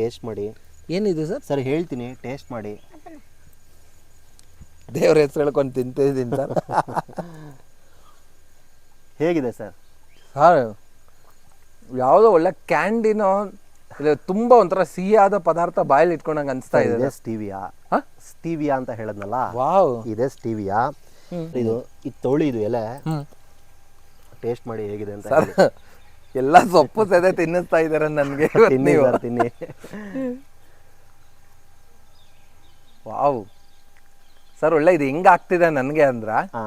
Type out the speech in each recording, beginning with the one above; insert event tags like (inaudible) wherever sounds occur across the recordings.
Taste ಮಾಡಿ. ಏನಿದೆ sir? Sir ಹೇಳ್ತೀನಿ ಟೇಸ್ಟ್ ಮಾಡಿ. ದೇವ್ರ ಹೆಸರು ಹೇಳ್ಕೊಂಡು ತಿಂತಿದ್ದೀನಿ ಸರ್. ಹೇಗಿದೆ ಸರ್? ಸರ್ ಯಾವುದೋ ಒಳ್ಳೆ ಕ್ಯಾಂಡಿನೋ ಇಲ್ಲ ತುಂಬಾ ಒಂಥರ ಸಿಹಿಯಾದ ಪದಾರ್ಥ ಬಾಯಲ್ಲಿ ಇಟ್ಕೊಂಡಂಗೆ ಅನಿಸ್ತಾ ಇದೆ ಇದೆ ಸ್ಟೀವಿಯಾ. ಹಾ? ಸ್ಟೀವಿಯಾ ಅಂತ ಹೇಳದ್ನಲ್ಲ? ವಾವ್. ಇದೆ ಸ್ಟೀವಿಯಾ. ಇದು ಇದು ತೊಳಿ ಇದು ಎಲೆ. ಟೇಸ್ಟ್ ಮಾಡಿ ಹೇಗಿದೆ ಅಂತ ಸರ್ ಎಲ್ಲ ಸೊಪ್ಪು ಸದ ತಿನ್ನಿಸ್ತಾ ಇದಾರೆ ನನಗೆ. (laughs) ತಿನ್ನಿ ಸರ್ ತಿನ್ನಿ. ವಾವ್. ಸರ್ ಒಳ್ಳೆ ಇದು ಹೆಂಗ್ ಆಗ್ತಿದೆ ನನಗೆ ಅಂದ್ರ ಹಾ.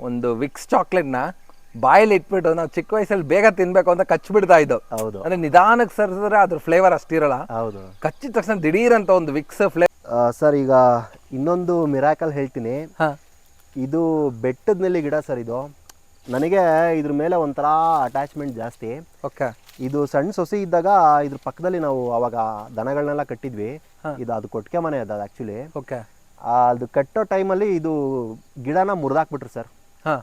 ಒಂದು ವಿಕ್ಸ್ ಚಾಕ್ಲೇಟ್ನ ಬಾಯಲ್ಲಿ ಇಟ್ಬಿಟ್ಟು ನಾವು ಚಿಕ್ಕ ವಯಸ್ಸಲ್ಲಿ ಬೇಗ ತಿನ್ಬೇಕು ಅಂತ ಕಚ್ಬಿಡ್ತಾ ಇದ್ದು. ಹೌದು. ಅಂದ್ರೆ ನಿಧಾನಕ್ಕೆ ಸರ್ಸಿದ್ರೆ ಅದ್ರ ಫ್ಲೇವರ್ ಅಷ್ಟಿರಲ್ಲ. ಹೌದು. ಕಚ್ಚಿದ ತಕ್ಷಣ ದಿಢೀರಂತ ಒಂದು ವಿಕ್ಸ್ ಫ್ಲೇವರ್ ಆ, ಸರ್ ಈಗ ಇನ್ನೊಂದು ಮಿರಾಕಲ್ ಹೇಳ್ತೀನಿ. ಹಾ. ಇದು ಬೆಟ್ಟದ ಮೇಲೆ ಗಿಡ ಸರ್ ಇದು. ನನಗೆ ಇದ್ರ ಮೇಲೆ ಒಂಥರ ಅಟ್ಯಾಚ್ಮೆಂಟ್ ಜಾಸ್ತಿ. ಓಕೆ ಇದು ಸಣ್ಣ ಸೊಸಿ ಇದ್ದಾಗ ಇದ್ರ ಪಕ್ಕದಲ್ಲಿ ನಾವು ಅವಾಗ ದನಗಳನ್ನೆಲ್ಲ ಕಟ್ಟಿದ್ವಿ. ಇದು ಅದು ಕೊಟ್ಟಿಗೆ ಮನೆ ಅದು ಆ್ಯಕ್ಚುಲಿ ಓಕೆ ಅದು ಕಟ್ಟೋ ಟೈಮಲ್ಲಿ ಇದು ಗಿಡನ ಮುರಿದಾಕ್ಬಿಟ್ರು ಸರ್ ಹಾ.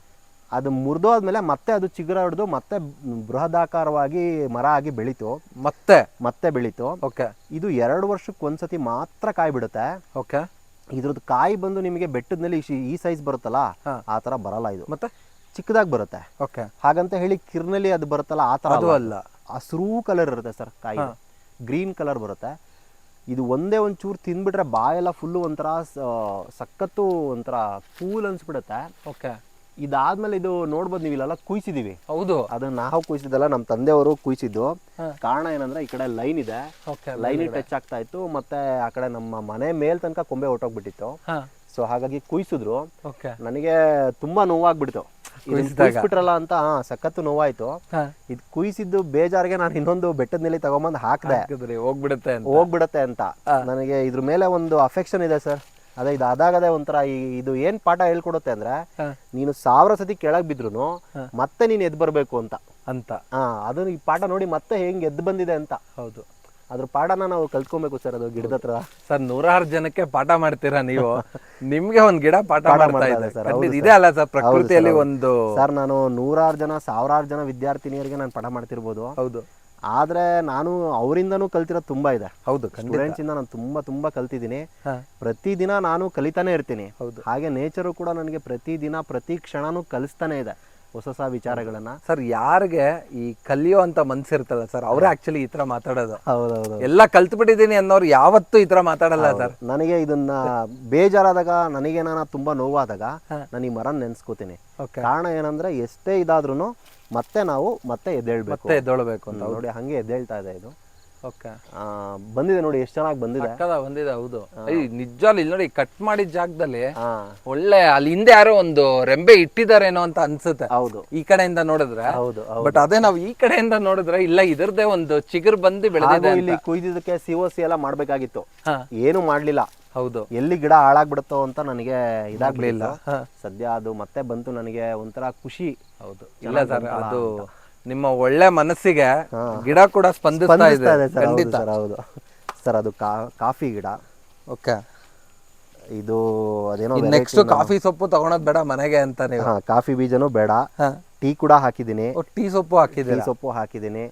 ಅದು ಮುರಿದೋದ್ಮೇಲೆ ಮತ್ತೆ ಅದು ಚಿಗುರ ಹಿಡಿದು ಮತ್ತೆ ಬೃಹದಾಕಾರವಾಗಿ ಮರ ಆಗಿ ಬೆಳೀತು. ಮತ್ತೆ? ಮತ್ತೆ ಬೆಳೀತು. ಓಕೆ ಇದು ಎರಡು ವರ್ಷಕ್ಕೆ ಒಂದ್ಸತಿ ಮಾತ್ರ ಕಾಯಿ ಬಿಡುತ್ತೆ ಓಕೆ ಇದ್ರದ್ದು ಕಾಯಿ ಬಂದು ನಿಮಗೆ ಬೆಟ್ಟದಲ್ಲಿ ಈ ಸೈಜ್ ಬರುತ್ತಲ್ಲ. ಆ ಥರ ಬರಲ್ಲ ಇದು. ಮತ್ತೆ? ಚಿಕ್ಕದಾಗಿ ಬರುತ್ತೆ. ಓಕೆ. ಹಾಗಂತ ಹೇಳಿ ಕಿರ್ನಲ್ಲಿ ಅದು ಬರುತ್ತಲ್ಲ ಆ ಥರ ಅದು ಅಲ್ಲ. ಹಸಿರು ಕಲರ್ ಇರುತ್ತೆ ಸರ್ ಕಾಯಿ. ಗ್ರೀನ್ ಕಲರ್ ಬರುತ್ತೆ. ಇದು ಒಂದೇ ಒಂಚೂರು ತಿಂದ್ಬಿಟ್ರೆ ಬಾಯೆಲ್ಲ ಫುಲ್ಲು ಒಂಥರ ಸಖತ್ತು ಒಂಥರ ಕೂಲ್ ಅನ್ಸ್ಬಿಡುತ್ತೆ. ಓಕೆ. ಇದಾದ್ಮೇಲೆ ಇದು ನೋಡ್ಬೋದು ನೀವು ಇಲ್ಲೆಲ್ಲ ಕುಯ್ಸಿದೀವಿ ಹೌದು. ಅದನ್ನ ನಾವು ಕುಯ್ಸಿದ್ದಲ್ಲ ನಮ್ಮ ತಂದೆಯವರು ಕುಯ್ಸಿದ್ದು. ಕಾರಣ ಏನಂದ್ರೆ ಈ ಕಡೆ ಲೈನ್ ಇದೆ. ಓಕೆ ಲೈನ್ ಟಚ್ ಆಗ್ತಾ ಇತ್ತು ಮತ್ತೆ ಆ ಕಡೆ ನಮ್ಮ ಮನೆ ಮೇಲ್ ತನಕ ಕೊಂಬೆ ಹೊಟ್ಟೋಗ್ಬಿಟ್ಟಿತ್ತು ಸೊ ಹಾಗಾಗಿ ಕುಯ್ಸಿದ್ರು. ನನಗೆ ತುಂಬಾ ನೋವಾಗ್ಬಿಡ್ತು? ಕುಯ್ಸ್ಬಿಟ್ರಲ್ಲ ಅಂತ ಸಖತ್ತು ನೋವಾಯ್ತು. ಇದು ಕುಯ್ಸಿದ್ದು ಬೇಜಾರಿಗೆ ನಾನು ಇನ್ನೊಂದು ಬೆಟ್ಟದ ನೆಲೆ ತಗೊಂಬಂದು ಹಾಕ್ದೆ. ಹೋಗ್ಬಿಡುತ್ತೆ ಹೋಗ್ಬಿಡುತ್ತೆ ಅಂತ. ನನಗೆ ಇದ್ರ ಮೇಲೆ ಒಂದು ಅಫೆಕ್ಷನ್ ಇದೆ ಸರ್ ಅದೇ ಇದು ಅದಾಗದೆ ಒಂಥರ ಈ ಇದು ಏನ್ ಪಾಠ ಹೇಳ್ಕೊಡುತ್ತೆ ಅಂದ್ರೆ ನೀನು ಸಾವಿರ ಸತಿ ಕೆಳಗ್ ಬಿದ್ರು ಮತ್ತೆ ನೀನು ಎದ್ದು ಬರ್ಬೇಕು ಅಂತ. ಅಂತ. ಹಾ ಅದನ್ನ ಈ ಪಾಠ ನೋಡಿ ಮತ್ತೆ ಹೆಂಗ್ ಎದ್ದು ಬಂದಿದೆ ಅಂತ. ಹೌದು. ಅದ್ರ ಪಾಠನ ನಾವು ಕಲ್ತ್ಕೊಬೇಕು ಸರ್ ಅದು ಗಿಡದ ಹತ್ರ. ಸರ್ ನೂರಾರು ಜನಕ್ಕೆ ಪಾಠ ಮಾಡ್ತೀರಾ ನೀವು? ನಿಮ್ಗೆ ಒಂದ್ ಗಿಡ ಪಾಠ ಮಾಡ್ತಾ ಇದೆ. ಸರ್, ಖಂಡಿತ ಇದೆ ಅಲ್ಲ ಸರ್ ಪ್ರಕೃತಿಯಲ್ಲಿ ಒಂದು ಸರ್. ನಾನು ನೂರಾರು ಜನ ಸಾವಿರಾರು ಜನ ವಿದ್ಯಾರ್ಥಿನಿಯರಿಗೆ ನಾನು ಪಾಠ ಮಾಡ್ತಿರ್ಬೋದು. ಹೌದು. ಆದ್ರೆ ನಾನು ಅವರಿಂದನೂ ಕಲ್ತಿರೋದು ತುಂಬಾ ಇದೆ. ಹೌದು ಸ್ಟೂಡೆಂಟ್ಸ್ ಇಂದ ನಾನು ತುಂಬಾ ತುಂಬಾ ಕಲ್ತಿದ್ದೀನಿ. ಪ್ರತಿದಿನ ನಾನು ಕಲಿತಾನೆ ಇರ್ತೀನಿ. ಹೌದು. ಹಾಗೆ ನೇಚರು ಕೂಡ ನನಗೆ ಪ್ರತಿದಿನ ಪ್ರತಿ ಕ್ಷಣನೂ ಕಲಿಸ್ತಾನೆ ಇದೆ. ಹೊಸ ಹೊಸ ವಿಚಾರಗಳನ್ನ. ಸರ್ ಯಾರಿಗೆ ಈ ಕಲಿಯೋ ಅಂತ ಮನ್ಸಿರ್ತಲ್ಲ ಸರ್ ಅವರೇ ಆಕ್ಚುಲಿ ಈ ತರ ಮಾತಾಡೋದು. ಹೌದೌದು. ಎಲ್ಲ ಕಲ್ತ್ ಬಿಟ್ಟಿದ್ದೀನಿ ಅನ್ನೋರು ಯಾವತ್ತೂ ಈ ತರ ಮಾತಾಡಲ್ಲ ಸರ್. ನನಗೆ ಇದನ್ನ ಬೇಜಾರಾದಾಗ ನನಗೆ ನಾನು ತುಂಬಾ ನೋವಾದಾಗ. ನಾನು ಈ ಮರ ನೆನ್ಸ್ಕೋತೀನಿ. ಕಾರಣ ಏನಂದ್ರೆ ಎಷ್ಟೇ ಇದಾದ್ರೂ ಮತ್ತೆ ನಾವು ಮತ್ತೆ ಎದ್ದೇಳ್ಬೇಕು. ಮತ್ತೆ ಎದ್ದೇಳ್ಬೇಕು ಅಂತ. ನೋಡಿ ಹಂಗೆ ಎದ್ದೇಳ್ತಾ ಇದೆ ಇದು. ಓಕೆ. ಬಂದಿದೆ ನೋಡಿ ಎಷ್ಟು ಚೆನ್ನಾಗಿ ಬಂದಿದೆ. ಬಂದಿದೆ ಹೌದು. ನಿಜ ಇಲ್ಲಿ ನೋಡಿ ಕಟ್ ಮಾಡಿದ ಜಾಗದಲ್ಲಿ ಒಳ್ಳೆ ಅಲ್ಲಿ ಹಿಂದೆ ಯಾರೋ ಒಂದು ರೆಂಬೆ ಇಟ್ಟಿದಾರೇನೋ ಅಂತ ಅನ್ಸುತ್ತೆ. ಹೌದು. ಈ ಕಡೆಯಿಂದ ನೋಡಿದ್ರೆ. ಹೌದು ಬಟ್ ಅದೇ ನಾವು ಈ ಕಡೆಯಿಂದ ನೋಡಿದ್ರೆ ಇಲ್ಲ ಇದರದೇ ಒಂದು ಚಿಗುರು ಬಂದು ಬೆಳೆದಿದೆ ಇಲ್ಲಿ ಕುಯ್ದಿದ್ದಕ್ಕೆ ಸಿ ಓ ಸಿ ಎಲ್ಲ ಮಾಡ್ಬೇಕಾಗಿತ್ತು. ಏನು ಮಾಡ್ಲಿಲ್ಲ. ಹೌದು. ಎಲ್ಲಿ ಗಿಡ ಹಾಳಾಗ್ಬಿಡುತ್ತೋ ಅಂತ ನನಗೆ ಇದಾಗ್ಲಿಲ್ಲ. ಸದ್ಯ ಅದು ಮತ್ತೆ ಬಂತು ನನಗೆ ಒಂಥರ ಖುಷಿ. ಹೌದು. ಇಲ್ಲ ಸರ್ ಅದು ನಿಮ್ಮ ಒಳ್ಳೆ ಮನಸ್ಸಿಗೆ ಗಿಡ ಕೂಡ ಸ್ಪಂದಿಸ್ತಾ ಇದೆ. ಇದೆ ಸರ್ ಹೌದು ಖಂಡಿತ. ಸರ್ ಹೌದು. ಸರ್ ಅದು ಕಾ- ಕಾಫಿ ಗಿಡ. ಓಕೆ. ಇದು ಅದೇನೋ ನೆಕ್ಸ್ಟ್ ಕಾಫಿ ಸೊಪ್ಪು ತಗೊಳೋದ್ ಬೇಡ ಮನೆಗೆ ಅಂತ ನೀವು. ಹಾ ಕಾಫಿ ಬೀಜನೂ ಬೇಡ. ಹಾ. ಟೀ ಕೂಡ ಹಾಕಿದ್ದೀನಿ. ಟೀ ಸೊಪ್ಪು ಟೀ ಹಾಕಿದ್ದೀರಾ ಸೊಪ್ಪು ಹಾಕಿದ್ದೀನಿ.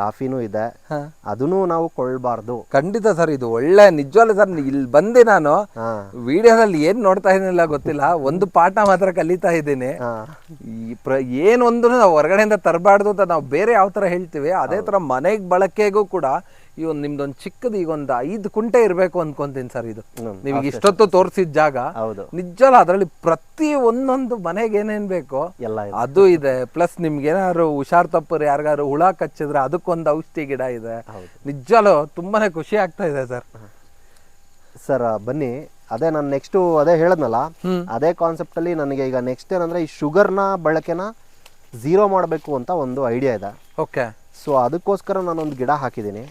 ಕಾಫಿನೂ ಇದೆ. ಹಾ. ಅದನ್ನು ನಾವು ಕೊಳ್ಬಾರ್ದು. ಖಂಡಿತ ಸರ್ ಇದು ಒಳ್ಳೆ ನಿಜವಲ್ಲ ಸರ್ ಇಲ್ಲಿ ಬಂದೆ ನಾನು. ವಿಡಿಯೋದಲ್ಲಿ ಏನ್ ನೋಡ್ತಾ ಇದೀನಿಲ್ಲ ಗೊತ್ತಿಲ್ಲ ಒಂದು ಪಾಠ ಮಾತ್ರ ಕಲಿತಾ ಇದ್ದೀನಿ. ಏನೊಂದು ನಾವು ಹೊರಗಡೆಯಿಂದ ತರಬಾರ್ದು ಅಂತ ನಾವು ಬೇರೆ ಯಾವ ತರ ಹೇಳ್ತೀವಿ ಅದೇ ತರ ಮನೆಗೆ ಬಳಕೆಗೂ ಕೂಡ ಈ ಒಂದು ನಿಮ್ದೊಂದು ಚಿಕ್ಕದು ಈಗ ಒಂದು ಐದು ಕುಂಟೆ ಇರಬೇಕು ಅನ್ಕೊಂತೀನಿ ಸರ್ ಇದು. ನಿಮ್ಗೆ ಇಷ್ಟೊತ್ತು ತೋರಿಸಿದ ಜಾಗ ಹೌದು. ನಿಜಲ್ಲ ಅದರಲ್ಲಿ ಪ್ರತಿ ಒಂದೊಂದು ಮನೆಗೆ ಏನೇನ್ ಬೇಕೋ ಎಲ್ಲ ಅದು ಇದೆ. ಪ್ಲಸ್ ನಿಮ್ಗೆ ಏನಾದ್ರು ಹುಷಾರ್ ತಪ್ಪರು ಯಾರಿಗಾರು ಹುಳ ಕಚ್ಚಿದ್ರೆ ಅದಕ್ಕೊಂದು ಔಷಧಿ ಗಿಡ ಇದೆ. ನಿಜಲ್ಲೂ ತುಂಬಾನೇ ಖುಷಿ ಆಗ್ತಾ ಇದೆ ಸರ್. ಸರ್ ಬನ್ನಿ. ಅದೇ ನಾನು ನೆಕ್ಸ್ಟ್ ಅದೇ ಹೇಳದ್ನಲ್ಲ ಅದೇ ಕಾನ್ಸೆಪ್ಟ್ ಅಲ್ಲಿ ನನಗೆ ಈಗ ನೆಕ್ಸ್ಟ್ ಏನಂದ್ರೆ ಈ ಶುಗರ್ನ ಬಳಕೆನ ಝೀರೋ ಮಾಡಬೇಕು ಅಂತ ಒಂದು ಐಡಿಯಾ ಇದೆ. ಓಕೆ ಸೊ ಅದಕ್ಕೋಸ್ಕರ ನಾನೊಂದು ಗಿಡ ಹಾಕಿದ್ದೀನಿ.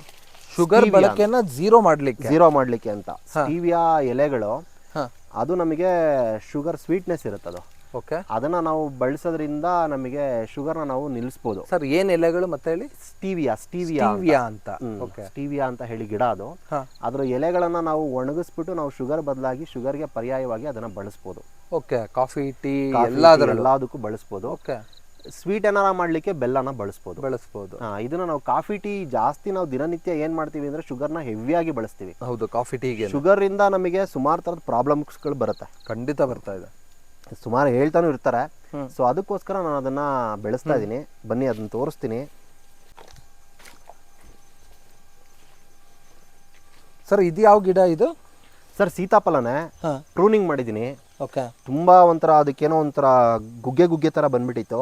ಶುಗರ್ ಬಳಕೆನ ಜೀರೋ ಮಾಡ್ಲಿಕ್ಕೆ. ಜೀರೋ ಮಾಡ್ಲಿಕ್ಕೆ ಅಂತ. ಸ್ಟೀವಿಯಾ ಎಲೆಗಳು ಅದು ನಮಗೆ ಶುಗರ್ ಸ್ವೀಟ್ನೆಸ್ ಇರುತ್ತೆ ಅದು ಓಕೆ. ಅದನ್ನ ನಾವು ಬಳಸೋದ್ರಿಂದ ನಮಗೆ ಶುಗರ್ನ ನಾವು ನಿಲ್ಲಿಸ್ಬೋದು. ಸರ್ ಏನ್ ಎಲೆಗಳು ಮತ್ತೆ ಹೇಳಿ? ಸ್ಟೀವಿಯಾ ಸ್ಟೀವಿಯಾ ಅಂತ. ಸ್ಟೀವಿಯಾ ಅಂತ. ಹೇಳಿ ಗಿಡ ಅದು. ಅದ್ರ ಎಲೆಗಳನ್ನ ನಾವು ಒಣಗಿಸ್ಬಿಟ್ಟು ನಾವು ಶುಗರ್ ಬದಲಾಗಿ ಶುಗರ್ಗೆ ಪರ್ಯಾಯವಾಗಿ ಅದನ್ನ ಬಳಸ್ಬೋದು. ಓಕೆ ಕಾಫಿ ಟೀ ಎಲ್ಲದಕ್ಕೂ ಬಳಸ್ಬೋದು. ಓಕೆ. ಸ್ವೀಟ್ ಏನಾರ ಮಾಡಲಿಕ್ಕೆ ಬೆಲ್ಲನ ಬಳಸ್ಬೋದು. ಬಳಸ್ಬೋದು. ಇದನ್ನ ನಾವು ಕಾಫಿ ಟೀ ಜಾಸ್ತಿ ನಾವು ದಿನನಿತ್ಯ ಏನು ಮಾಡ್ತೀವಿ ಅಂದರೆ ಶುಗರ್ನ ಹೆವಿಯಾಗಿ ಬಳಸ್ತೀವಿ. ಹೌದು ಕಾಫಿ ಟೀಗೆ ಇಂದ ನಮಗೆ ಸುಮಾರು ಥರದ ಪ್ರಾಬ್ಲಮ್ಸ್ಗಳು ಬರುತ್ತೆ. ಖಂಡಿತ ಬರ್ತಾ ಇದೆ. ಸುಮಾರು ಹೇಳ್ತಾನೂ ಇರ್ತಾರೆ. ಸೊ ಅದಕ್ಕೋಸ್ಕರ ನಾನು ಅದನ್ನ ಬೆಳೆಸ್ತಾ ಇದ್ದೀನಿ ಬನ್ನಿ ಅದನ್ನ ತೋರಿಸ್ತೀನಿ. ಸರ್ ಇದು ಯಾವ ಗಿಡ ಇದು? ಸರ್ ಸೀತಾಫಲನೇ. ಟ್ರೂನಿಂಗ್ ಪ್ರೂನಿಂಗ್ ಮಾಡಿದ್ದೀನಿ ಓಕೆ ತುಂಬಾ ಒಂಥರ ಅದಕ್ಕೇನೋ ಒಂಥರ ಗುಗ್ಗೆ ಗುಗ್ಗೆ ತರ ಬಂದ್ಬಿಟ್ಟಿತ್ತು.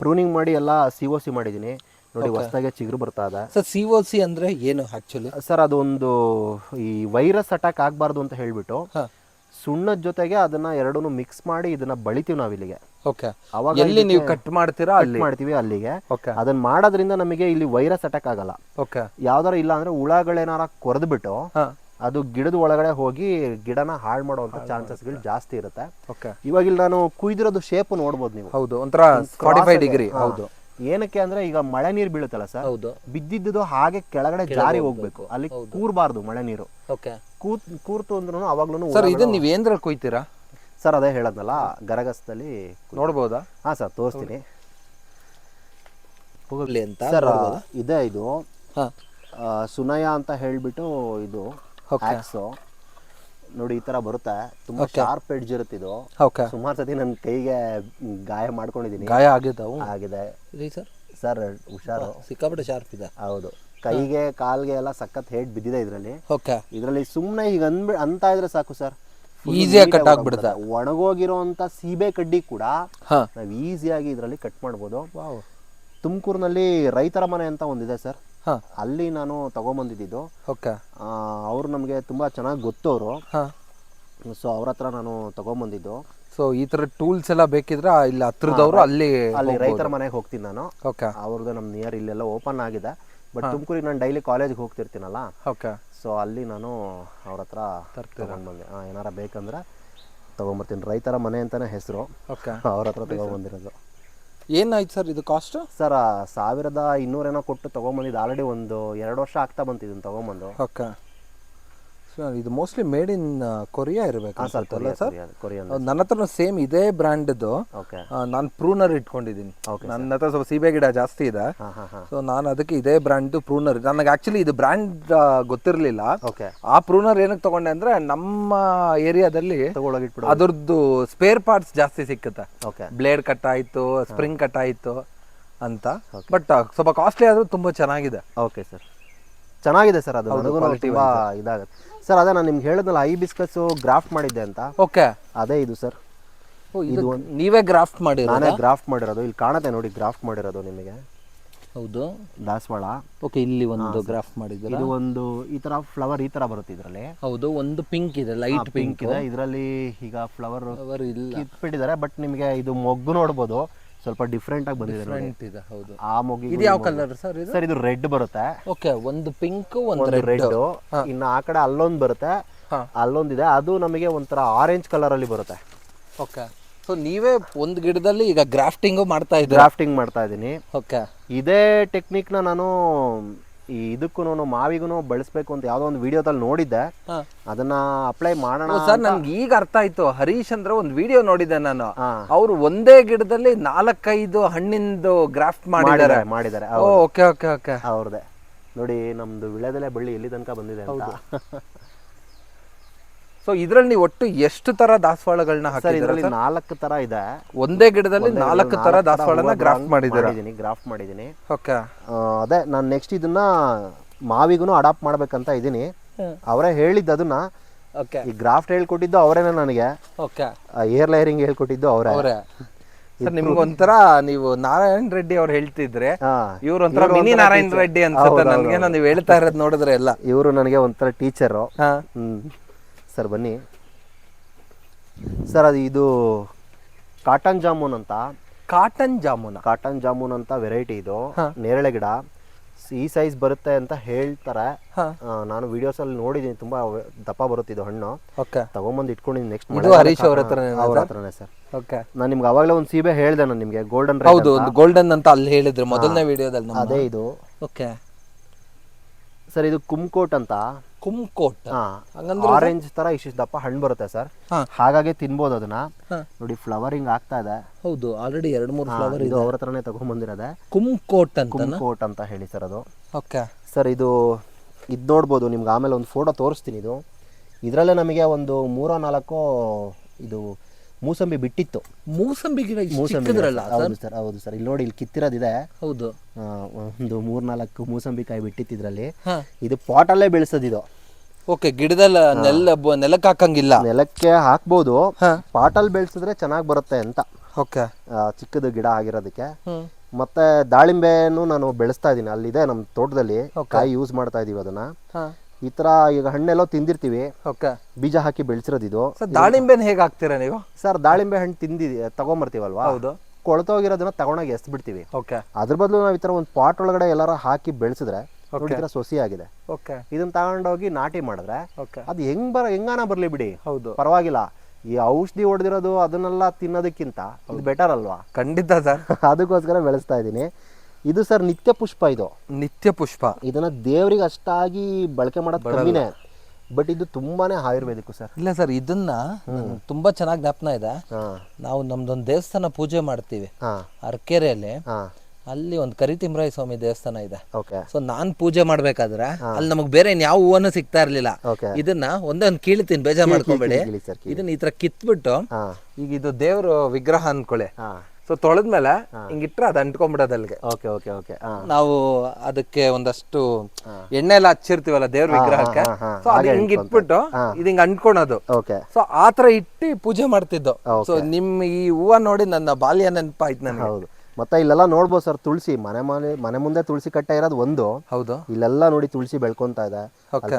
ಪ್ರೂನಿಂಗ್ ಮಾಡಿ ಎಲ್ಲ ಸಿ ಓ ಸಿ ಮಾಡಿದ್ದೀನಿ. ನೋಡಿ ಹೊಸದಾಗೆ ಚಿಗುರು ಬರ್ತಾ ಇದೆ. ಸರ್ ಸಿ ಒ ಸಿ ಅಂದ್ರೆ ಏನು ಆಕ್ಚುಲಿ ಸರ್ ಅದೊಂದು ಈ ವೈರಸ್ ಅಟ್ಯಾಕ್ ಆಗಬಾರ್ದು ಅಂತ ಹೇಳ್ಬಿಟ್ಟು ಸುಣ್ಣದ ಜೊತೆಗೆ ಅದನ್ನ ಎರಡನ್ನು ಮಿಕ್ಸ್ ಮಾಡಿ ಇದನ್ನ ಬಳಿತೀವಿ ನಾವು ಇಲ್ಲಿಗೆ. ಓಕೆ ಅವಾಗ ಎಲ್ಲಿ ನೀವು ಕಟ್ ಮಾಡ್ತೀರಾ ಅಲ್ಲಿ? ಮಾಡ್ತೀವಿ ಅಲ್ಲಿಗೆ. ಓಕೆ ಅದನ್ನ ಮಾಡೋದ್ರಿಂದ ನಮಗೆ ಇಲ್ಲಿ ವೈರಸ್ ಅಟ್ಯಾಕ್ ಆಗಲ್ಲ. ಓಕೆ ಯಾವ್ದಾರ ಇಲ್ಲ ಅಂದ್ರೆ ಹುಳಗಳೇನಾರ ಕೊರೆದ್ಬಿಟ್ಟು ಅದು ಗಿಡದ ಒಳಗಡೆ ಹೋಗಿ ಗಿಡನ ಹಾಳು ಮಾಡುವಂತ ಚಾನ್ಸಸ್ಗಳು ಜಾಸ್ತಿ ಇರುತ್ತೆ. ಓಕೆ ಇವಾಗ ಇಲ್ಲಿ ನಾನು ಕುಯ್ದಿರೋದು ಶೇಪ್ ನೋಡ್ಬೋದು ನೀವು. ಹೌದು ಒಂಥರ ಡಿಗ್ರಿ ಹೌದು. ಏನಕ್ಕೆ ಅಂದ್ರೆ ಈಗ ಮಳೆ ನೀರು ಬೀಳುತ್ತಲ್ಲ ಸರ್? ಹೌದು. ಬಿದ್ದಿದ್ದು ಹಾಗೆ ಕೆಳಗಡೆ ಜಾರಿ ಹೋಗ್ಬೇಕು. ಅಲ್ಲಿ ಕೂರ್ಬಾರ್ದು ಮಳೆ ನೀರು. ಕೂತ್ ಕೂರ್ತು ಅಂದ್ರೂ ಅವಾಗ್ಲೂ ಸರ್ ಇದನ್ನ ನೀವು ಏನ್ದ್ರಲ್ಲಿ ಕೊಯ್ತೀರಾ? ಸರ್ ಅದೇ ಹೇಳದ್ನಲ್ಲ ಗರಗಸದಲ್ಲಿ ನೋಡ್ಬೋದಾ? ಹಾ ಸರ್ ತೋರಿಸ್ತೀನಿ. ಹೋಗ್ಲಿ ಅಂತ ಸರ್ ಇದೆ ಇದು. ಸುನಯ ಅಂತ ಹೇಳ್ಬಿಟ್ಟು ಇದು ಆಕ್ಸು ನೋಡಿ ಈ ತರ ಬರುತ್ತೆ? ತುಂಬಾ ಶಾರ್ಪ್ ಎಡ್ಜ್ ಇರುತ್ತೆ ಇದು. ಓಕೆ ಸುಮಾರು ಸತಿ ನನ್ನ ಕೈಗೆ ಗಾಯ ಮಾಡ್ಕೊಂಡಿದ್ದೀನಿ ಗಾಯ ಆಗಿದ್ದಾವು? ಆಗಿದೆ. ರೀ ಸರ್? ಸರ್ ಹುಷಾರು. ಸಿಕ್ಕಾಪಟ್ಟೆ ಶಾರ್ಪ್ ಇದೆ. ಹೌದು. ಕೈಗೆ ಕಾಲ್ಗೆ ಎಲ್ಲ ಸಖತ್ ಹೇಟ್ ಬಿದ್ದಿದೆ ಇದರಲ್ಲಿ. ಓಕೆ ಇದರಲ್ಲಿ ಸುಮ್ಮನೆ ಈಗ ಅಂದ್ಬಿ ಅಂತ ಇದ್ರೆ ಸಾಕು ಸರ್. ಈಸಿಯಾಗಿ ಕಟ್ ಆಗ್ಬಿಡುತ್ತೆ. ಒಣಗೋಗಿರೋಂಥ ಸೀಬೆ ಕಡ್ಡಿ ಕೂಡ ನಾವ್ ಈಸಿಯಾಗಿ ಇದರಲ್ಲಿ ಕಟ್ ಮಾಡ್ಬೋದು. ತುಮಕೂರಿನಲ್ಲಿ ರೈತರ ಮನೆ ಅಂತ ಒಂದಿದೆ ಸರ್. ಅಲ್ಲಿ ನಾನು ತಗೊಂಬಂದಿದ್ದು. ಓಕೆ. ಅವರು ನಮಗೆ ತುಂಬ ಚೆನ್ನಾಗಿ ಗೊತ್ತವರು ಹಾಂ. ಸೊ ಅವ್ರ ಹತ್ರ ನಾನು ತಗೊಂಬಂದಿದ್ದು. ಸೊ ಈ ಥರ ಟೂಲ್ಸ್ ಎಲ್ಲ ಬೇಕಿದ್ರೆ ಇಲ್ಲಿ ಹತ್ರದವರು ಅಲ್ಲಿ ಅಲ್ಲಿ ರೈತರ ಮನೆಗೆ ಹೋಗ್ತೀನಿ ನಾನು. ಓಕೆ. ಅವ್ರದ್ದು ನಮ್ಮ ನಿಯರ್ ಇಲ್ಲೆಲ್ಲ ಓಪನ್ ಆಗಿದೆ. ಬಟ್ ತುಮಕೂರಿಗೆ ನಾನು ಡೈಲಿ ಕಾಲೇಜ್ಗೆ ಹೋಗ್ತಿರ್ತೀನಲ್ಲ? ಓಕೆ. ಸೊ ಅಲ್ಲಿ ನಾನು ಅವ್ರ ಹತ್ರ ತಗೊಂಡ್ಬಂದೆ ಏನಾರ ಬೇಕಂದ್ರೆ ತೊಗೊಂಬರ್ತೀನಿ. ರೈತರ ಮನೆ ಅಂತಾನೆ ಹೆಸರು. ಓಕೆ. ಅವ್ರ ಹತ್ರ ತಗೊಂಬಂದಿರೋದು. ಏನಾಯ್ತು ಸರ್ ಇದು ಕಾಸ್ಟ್ ಸರ್ ಸಾವಿರದ ಇನ್ನೂರೇನೋ ಕೊಟ್ಟು ತಗೊಂಬಂದಿದ್ದು ಆಲ್ರೆಡಿ ಒಂದು ಎರಡು ವರ್ಷ ಆಗ್ತಾ ಬಂತು ಇದನ್ನು ತಗೊಂಬಂದು. ಓಕೆ ಇದು ಮೋಸ್ಟ್ಲಿ ಮೇಡ್ ಇನ್ ಕೊರಿಯಾ ಇರಬೇಕು ಸರ್ ಕೊರಿಯನ್ ನನ್ನ ಹತ್ರ ಸೇಮ್ ಇದೇ ಬ್ರ್ಯಾಂಡ್ದು ನಾನು ಪ್ರೂನರ್ ಇಟ್ಕೊಂಡಿದ್ದೀನಿ. ನನ್ನ ಹತ್ರ ಸ್ವಲ್ಪ ಸೀಬೆ ಗಿಡ ಜಾಸ್ತಿ ಇದೆ. ಸೊ ನಾನು ಅದಕ್ಕೆ ಇದೇ ಬ್ರ್ಯಾಂಡ್ದು ಪ್ರೂನರ್ ನನಗೆ ಆಕ್ಚುಲಿ ಇದು ಬ್ರ್ಯಾಂಡ್ ಗೊತ್ತಿರಲಿಲ್ಲ. ಆ ಪ್ರೂನರ್ ಏನಕ್ಕೆ ತಗೊಂಡೆ ಅಂದ್ರೆ ನಮ್ಮ ಏರಿಯಾದಲ್ಲಿ ಅದರದ್ದು ಸ್ಪೇರ್ ಪಾರ್ಟ್ಸ್ ಜಾಸ್ತಿ ಸಿಕ್ಕುತ್ತೆ. ಬ್ಲೇಡ್ ಕಟ್ ಆಯ್ತು ಸ್ಪ್ರಿಂಗ್ ಕಟ್ ಆಯ್ತು ಅಂತ. ಬಟ್ ಸ್ವಲ್ಪ ಕಾಸ್ಟ್ಲಿ ಆದ್ರೂ ತುಂಬಾ ಚೆನ್ನಾಗಿದೆ. ಓಕೆ ಸರ್ ಚೆನ್ನಾಗಿದೆ ಸರ್ ಅದು. ನನಗೂ ತುಂಬ ಇದಾಗುತ್ತೆ. ಸರ್ ಅದೇ ನಾನು ನಿಮ್ಗೆ ಹೇಳಿದ್ನಲ್ಲ ಐ ಬಿಸ್ಕಸ್ ಗ್ರಾಫ್ಟ್ ಮಾಡಿದ್ದೆ ಅಂತ. ಓಕೆ ಅದೇ ಇದು ಸರ್ ಇದು ನೀವೇ ಗ್ರಾಫ್ಟ್ ಮಾಡಿ ನಾನೇ ಗ್ರಾಫ್ಟ್ ಮಾಡಿರೋದು. ಇಲ್ಲಿ ಕಾಣತ್ತೆ ನೋಡಿ ಗ್ರಾಫ್ಟ್ ಮಾಡಿರೋದು ನಿಮಗೆ. ಹೌದು. ದಾಸವಾಳ. ಓಕೆ ಇಲ್ಲಿ ಒಂದು ಗ್ರಾಫ್ಟ್ ಮಾಡಿದ್ರು ಇದು ಒಂದು ಈ ತರ ಫ್ಲವರ್ ಈ ತರ ಬರುತ್ತೆ ಇದರಲ್ಲಿ. ಹೌದು ಒಂದು ಪಿಂಕ್ ಇದೆ ಲೈಟ್ ಪಿಂಕ್ ಇದೆ. ಇದರಲ್ಲಿ ಈಗ ಫ್ಲವರ್ ಫ್ಲವರ್ ಇಲ್ಲ. ಬಿಟ್ಟಿದ್ದಾರೆ ಬಟ್ ನಿಮಗೆ ಇದು ಮೊಗ್ಗು ನೋಡ್ಬೋದು. ಸ್ವಲ್ಪ ಡಿಫ್ರೆಂಟ್ ಆಗಿ ಬಂದಿದೆ ನೋಡಿ. ಫ್ರಂಟ್ ಇದೆ ಹೌದು. ಆ ಮೊಗಿ ಇದು ಯಾವ ಕಲರ್ ಸರ್ ಇದು? ಸರ್ ಇದು ರೆಡ್ ಬರುತ್ತೆ. ಓಕೆ ಒಂದು ಪಿಂಕ್ ಒಂದು ಒಂದು ರೆಡ್ ರೆಡ್ ಇನ್ನು ಆ ಕಡೆ ಅಲ್ಲೊಂದು ಬರುತ್ತೆ. ಹಾ. ಅಲ್ಲೊಂದಿದೆ. ಅದು ನಮಗೆ ಒಂಥರ ಆರೆಂಜ್ ಕಲರ್ ಅಲ್ಲಿ ಬರುತ್ತೆ. ಓಕೆ ಸೊ ನೀವೇ ಒಂದು ಗಿಡದಲ್ಲಿ ಈಗ ಗ್ರಾಫ್ಟಿಂಗು ಮಾಡ್ತಾ ಇದ್ದೀರಾ? ಗ್ರಾಫ್ಟಿಂಗ್ ಮಾಡ್ತಾ ಇದ್ದೀನಿ. ಓಕೆ ಇದೇ ಟೆಕ್ನಿಕ್ನ ನಾನು ಈ ಇದಕ್ಕೂ ಮಾವಿಗೂ ಬಳಸಬೇಕು ಅಂತ ಯಾವುದೋ ಒಂದು ವಿಡಿಯೋದಲ್ಲಿ ನೋಡಿದ್ದೆ. ಅದನ್ನ ಅಪ್ಲೈ ಮಾಡೋಣ ಸರ್ ನನ್ಗೆ ಈಗ ಅರ್ಥ ಆಯ್ತು. ಹರೀಶ್ ಅಂದ್ರೆ ಒಂದು ವಿಡಿಯೋ ನೋಡಿದ್ದೆ ನಾನು. ಅವರು ಒಂದೇ ಗಿಡದಲ್ಲಿ ನಾಲ್ಕೈದು ಹಣ್ಣಿಂದು ಗ್ರಾಫ್ಟ್ ಮಾಡಿದ್ದಾರೆ. ಮಾಡಿದ್ದಾರೆ ಮಾಡಿದ್ದಾರೆ ಓಕೆ ಓಕೆ ಓಕೆ. ಅವ್ರದ್ದೇ. ನೋಡಿ ನಮ್ದು ವಿಳೆದೆಲೆ ಬಳ್ಳಿ ಎಲ್ಲಿ ತನಕ ಬಂದಿದೆ ಅಂತ. ಸೊ ಇದ್ರಲ್ಲಿ ನೀವು ಒಟ್ಟು ಎಷ್ಟು ತರ ದಾಸವಾಳಗಳನ್ನ ಸರ್ ಇದರಲ್ಲಿ ನಾಲ್ಕು ತರ ಇದೆ. ಒಂದೇ ಗಿಡದಲ್ಲಿ ನಾಲ್ಕು ತರ ದಾಸವಾಳನ ಗ್ರಾಫ್ಟ್ ಮಾಡಿದ್ದೀರಾ? ಮಾಡಿದ್ದೀನಿ ಗ್ರಾಫ್ಟ್ ಮಾಡಿದ್ದೀನಿ. ಓಕೆ ಆ, ಅದೇ ನಾನು ನೆಕ್ಸ್ಟ್ ಇದನ್ನ ಮಾವಿಗೂ ಅಡಾಪ್ಟ್ ಮಾಡ್ಬೇಕಂತ ಇದೀನಿ. ಅವರೇ ಹೇಳಿದ್ದು ಅದನ್ನ. ಓಕೆ ಈ ಗ್ರಾಫ್ಟ್ ಹೇಳ್ಕೊಟ್ಟಿದ್ದು ಅವರೇನೆ ನನಗೆ. ಓಕೆ ಏರ್ ಲೈರಿಂಗ್ ಹೇಳ್ಕೊಟ್ಟಿದ್ದು ಅವರೇ. ಅವರೇ. ಸರ್ ನಿಮ್ಗೊಂಥರ ನೀವು ನಾರಾಯಣ್ ರೆಡ್ಡಿ ಅವ್ರು ಹೇಳ್ತಿದ್ರೆ ಹಾ. ಇವ್ರು ಒಂಥರ ಮಿನಿ ನಾರಾಯಣ ರೆಡ್ಡಿ ಅನ್ಸುತ್ತೆ. ನನ್ಗೆ ನೀವು ಹೇಳ್ತಾ ಇರೋದು ನೋಡಿದ್ರೆ ಎಲ್ಲ. ಇವರು ನನಗೆ ಒಂಥರ ಟೀಚರು ಹಾ. ಹ್ಮ್. ಸರ್ ಬನ್ನಿ. ಸರ್ ಅದು ಇದು ಕಾಟನ್ ಜಾಮೂನ್ ಅಂತ. ಕಾಟನ್ ಜಾಮೂನ್? ಕಾಟನ್ ಜಾಮೂನ್ ಅಂತ ವೆರೈಟಿ ಇದು. ನೇರಳೆ ಗಿಡ. ಈ ಸೈಜ್ ಬರುತ್ತೆ ಅಂತ ಹೇಳ್ತಾರೆ. ನಾನು ವಿಡಿಯೋಸ್ ಅಲ್ಲಿ ನೋಡಿದೀನಿ ತುಂಬಾ ದಪ್ಪ ಬರುತ್ತೆ ಇದು ಹಣ್ಣು. ತಗೊಂಬಂದು ಇಟ್ಕೊಂಡಿದ್ದೀನಿ ನೆಕ್ಸ್ಟ್ ಇದು ಹರೀಶ್ ಅವ್ರ ಹತ್ರ ಅವ್ರ ಹತ್ರನೇ ಸರ್. ಓಕೆ. ನಾನು ನಿಮ್ಗೆ ಅವಾಗಲೇ ಒಂದು ಸೀಬೆ ಹೇಳ್ದೆ ನಾನು ನಿಮಗೆ ಗೋಲ್ಡನ್ ಹೌದು ಒಂದು ಗೋಲ್ಡನ್ ಅಂತ ಅಲ್ಲಿ ಹೇಳಿದ್ರು ಮೊದಲನೇ ವಿಡಿಯೋದಲ್ಲಿ ಅದೇ ಇದು. ಓಕೆ. ಸರ್ ಇದು ಕುಮ್ಕೋಟ್ ಅಂತ. ಹಂಗಂದ್ರೆ ಆರೆಂಜ್ ತರ ಇಷ್ಟು ದಪ್ಪ ಹಣ್ಣು ಬರುತ್ತೆ ಸರ್. ಹಾಗಾಗಿ ತಿನ್ಬೋದು ಅದನ್ನ. ನೋಡಿ ಫ್ಲವರಿಂಗ್ ಆಗ್ತಾ ಇದೆ. ಹೌದು ಆಲ್ರೆಡಿ ಎರಡು ಮೂರು ಫ್ಲವರ್ ಇದು ಅವ್ರ ಹತ್ರನೇ ತಗೊಂಡ್ಬಂದಿರೋದೆ ಕುಮ್ಕೋಟ್ ಅಂತ ಕುಮ್ಕೋಟ್ ಅಂತ ಹೇಳಿ ಸರ್ ಅದು. ಓಕೆ. ಸರ್ ಇದು ಇದು ನೋಡ್ಬೋದು ನಿಮ್ಗೆ ಆಮೇಲೆ ಒಂದು ಫೋಟೋ ತೋರಿಸ್ತೀನಿ ಇದು. ಇದರಲ್ಲೇ ನಮಗೆ ಒಂದು ಮೂರೋ ನಾಲ್ಕು ಇದು ಮೂಸಂಬಿ ಬಿಟ್ಟಿತ್ತು. ಮೂಸಂಬಿ ಗಿಡ ಮೂಸಂಬಿ ಚಿಕ್ಕದ್ರಲ್ಲ ಹೌದು ಸರ್? ಹೌದು ಸರ್. ಇಲ್ಲಿ ನೋಡಿ ಇಲ್ಲಿ ಕಿತ್ತಿರೋದಿದೆ. ಹೌದು. ಆ, ಒಂದು ಮೂರ್ನಾಲ್ಕು ಮೂಸಂಬಿ ಕಾಯಿ ಬಿಟ್ಟಿತ್ತು ಇದರಲ್ಲಿ ಹಾ. ಇದು ಪಾಟಲ್ಲೇ ಬೆಳೆಸೋದಿದು ಓಕೆ ಗಿಡದಲ್ಲ ನೆಲ ಬ- ನೆಲಕ್ಕೆ ಹಾಕಂಗಿಲ್ಲ. ನೆಲಕ್ಕೆ ಹಾಕ್ಬೋದು. ಹಾ. ಪಾಟಲ್ಲಿ ಬೆಳೆಸಿದ್ರೆ ಚೆನ್ನಾಗಿ ಬರುತ್ತೆ ಅಂತ. ಓಕೆ. ಆ, ಚಿಕ್ಕದು ಗಿಡ ಆಗಿರೋದಕ್ಕೆ. ಹ್ಮ್. ಮತ್ತೆ ದಾಳಿಂಬೆನೂ ನಾನು ಬೆಳೆಸ್ತಾ ಇದ್ದೀನಿ. ಅಲ್ಲಿದೆ ನಮ್ಮ ತೋಟದಲ್ಲಿ. ಕಾಯಿ ಯೂಸ್ ಮಾಡ್ತಾ ಇದೀವಿ ಅದನ್ನ. ಹಾ. ಈ ತರ ಈಗ ಹಣ್ಣೆಲ್ಲೋ ತಿಂದಿರ್ತೀವಿ. ಓಕೆ. ಬೀಜ ಹಾಕಿ ಬೆಳೆಸಿರೋದು ಇದು. ಸರ್ ದಾಳಿಂಬೆನ ಹೇಗೆ ಹಾಕ್ತೀರಾ ನೀವು? ಸರ್ ದಾಳಿಂಬೆ ಹಣ್ಣು ತಿಂದಿ ತಗೊಂಬರ್ತೀವಲ್ವಾ? ಹೌದು. ಕೊಳತೋಗಿರೋದನ್ನ ತಗೊಂಡೋಗಿ ಎಸ್ ಬಿಡ್ತೀವಿ ಓಕೆ. ಅದ್ರ ಬದಲು ನಾವು ಈ ತರ ಒಂದು ಪಾಟ್ ಒಳಗಡೆ ಎಲ್ಲಾರ ಹಾಕಿ ಬೆಳೆಸಿದ್ರೆ ಸೊಸಿ ಆಗಿದೆ. ಓಕೆ. ಇದನ್ನ ತಗೊಂಡೋಗಿ ನಾಟಿ ಮಾಡಿದ್ರೆ ಓಕೆ. ಅದು ಹೆಂಗ್ ಬರ ಹೆಂಗಾನ ಬರ್ಲಿ ಬಿಡಿ. ಹೌದು. ಪರವಾಗಿಲ್ಲ. ಈ ಔಷಧಿ ಹೊಡೆದಿರೋದು ಅದನ್ನೆಲ್ಲ ತಿನ್ನೋದಕ್ಕಿಂತ ಇದು ಬೆಟರ್ ಅಲ್ವಾ? ಖಂಡಿತ ಸರ್. (laughs) ಅದಕ್ಕೋಸ್ಕರ ಬೆಳೆಸ್ತಾ ಇದ್ದೀನಿ. ಇದು ಸರ್ ನಿತ್ಯ ಪುಷ್ಪ ಇದು. ನಿತ್ಯ ಪುಷ್ಪ. ಇದನ್ನ ದೇವರಿಗೆ ಅಷ್ಟಾಗಿ ಬಳಕೆ ಮಾಡೋದು ಕಮ್ಮಿನೇ. ಬಟ್ ಇದು ತುಂಬಾನೇ ಆಯುರ್ವೇದಿಕ್ ಸರ್. ಇಲ್ಲ ಸರ್ ಇದನ್ನ ತುಂಬಾ ಚೆನ್ನಾಗಿ ಜ್ಞಾಪನ ಇದೆ. ನಾವು ನಮ್ದೊಂದು ದೇವಸ್ಥಾನ ಪೂಜೆ ಮಾಡ್ತೀವಿ. ಅರ್ಕೆರೆಯಲ್ಲಿ. ಅಲ್ಲಿ ಒಂದು ಕರಿತಿಮ್ರಾಯ ಸ್ವಾಮಿ ದೇವಸ್ಥಾನ ಇದೆ. ಸೊ ನಾನ್ ಪೂಜೆ ಮಾಡ್ಬೇಕಾದ್ರೆ ಅಲ್ಲಿ ನಮಗ್ ಬೇರೆ ಯಾವ ಹೂವನು ಸಿಗ್ತಾ ಇರ್ಲಿಲ್ಲ. ಇದನ್ನ ಒಂದೇ ಒಂದು ಕೀಳ್ತೀನಿ ಬೇಜಾರ್ ಮಾಡ್ಕೊಬೇಡಿ. ಇದನ್ನ ಈ ತರ ಕಿತ್ಬಿಟ್ಟು ಈಗ ಇದು ದೇವ್ರ ವಿಗ್ರಹ ಅನ್ಕೊಳ್ಳಿ. ಸೊ ತೊಳೆದ್ಮೇಲೆ ಹಿಂಗಿಟ್ರೆ ಅದು ಅಂಟ್ಕೊಂಡ್ಬಿಡೋದು ಅಲ್ಲಿಗೆ ಓಕೆ ಓಕೆ ಓಕೆ. ನಾವು ಅದಕ್ಕೆ ಒಂದಷ್ಟು ಎಣ್ಣೆ ಎಲ್ಲ ಹಚ್ಚಿರ್ತೀವಲ್ಲ ದೇವ್ರ ವಿಗ್ರಹಕ್ಕೆ? ಸೊ ಅದು ಹಿಂಗ್ ಇಟ್ಬಿಟ್ಟು ಇದು ಹಿಂಗ್ ಅಂಟ್ಕೊಳೋದು. ಸೊ ಆತರ ತರ ಇಟ್ಟು ಪೂಜೆ ಮಾಡ್ತಿದ್ದು. ಸೊ ನಿಮ್ ಈ ಹೂವ ನೋಡಿ ನನ್ನ ಬಾಲ್ಯ ನೆನಪಾಯ್ತು ನನಗೆ. ಹೌದು. ಮತ್ತೆ ಇಲ್ಲೆಲ್ಲ ನೋಡ್ಬೋದು ಸರ್ ತುಳಸಿ. ಮನೆ ಮನೆ ಮನೆ ಮುಂದೆ ತುಳಸಿ ಕಟ್ಟೆ ಇರೋದು ಒಂದು. ಹೌದು. ಇಲ್ಲೆಲ್ಲ ನೋಡಿ ತುಳಸಿ ಬೆಳ್ಕೊಂತ ಇದೆ.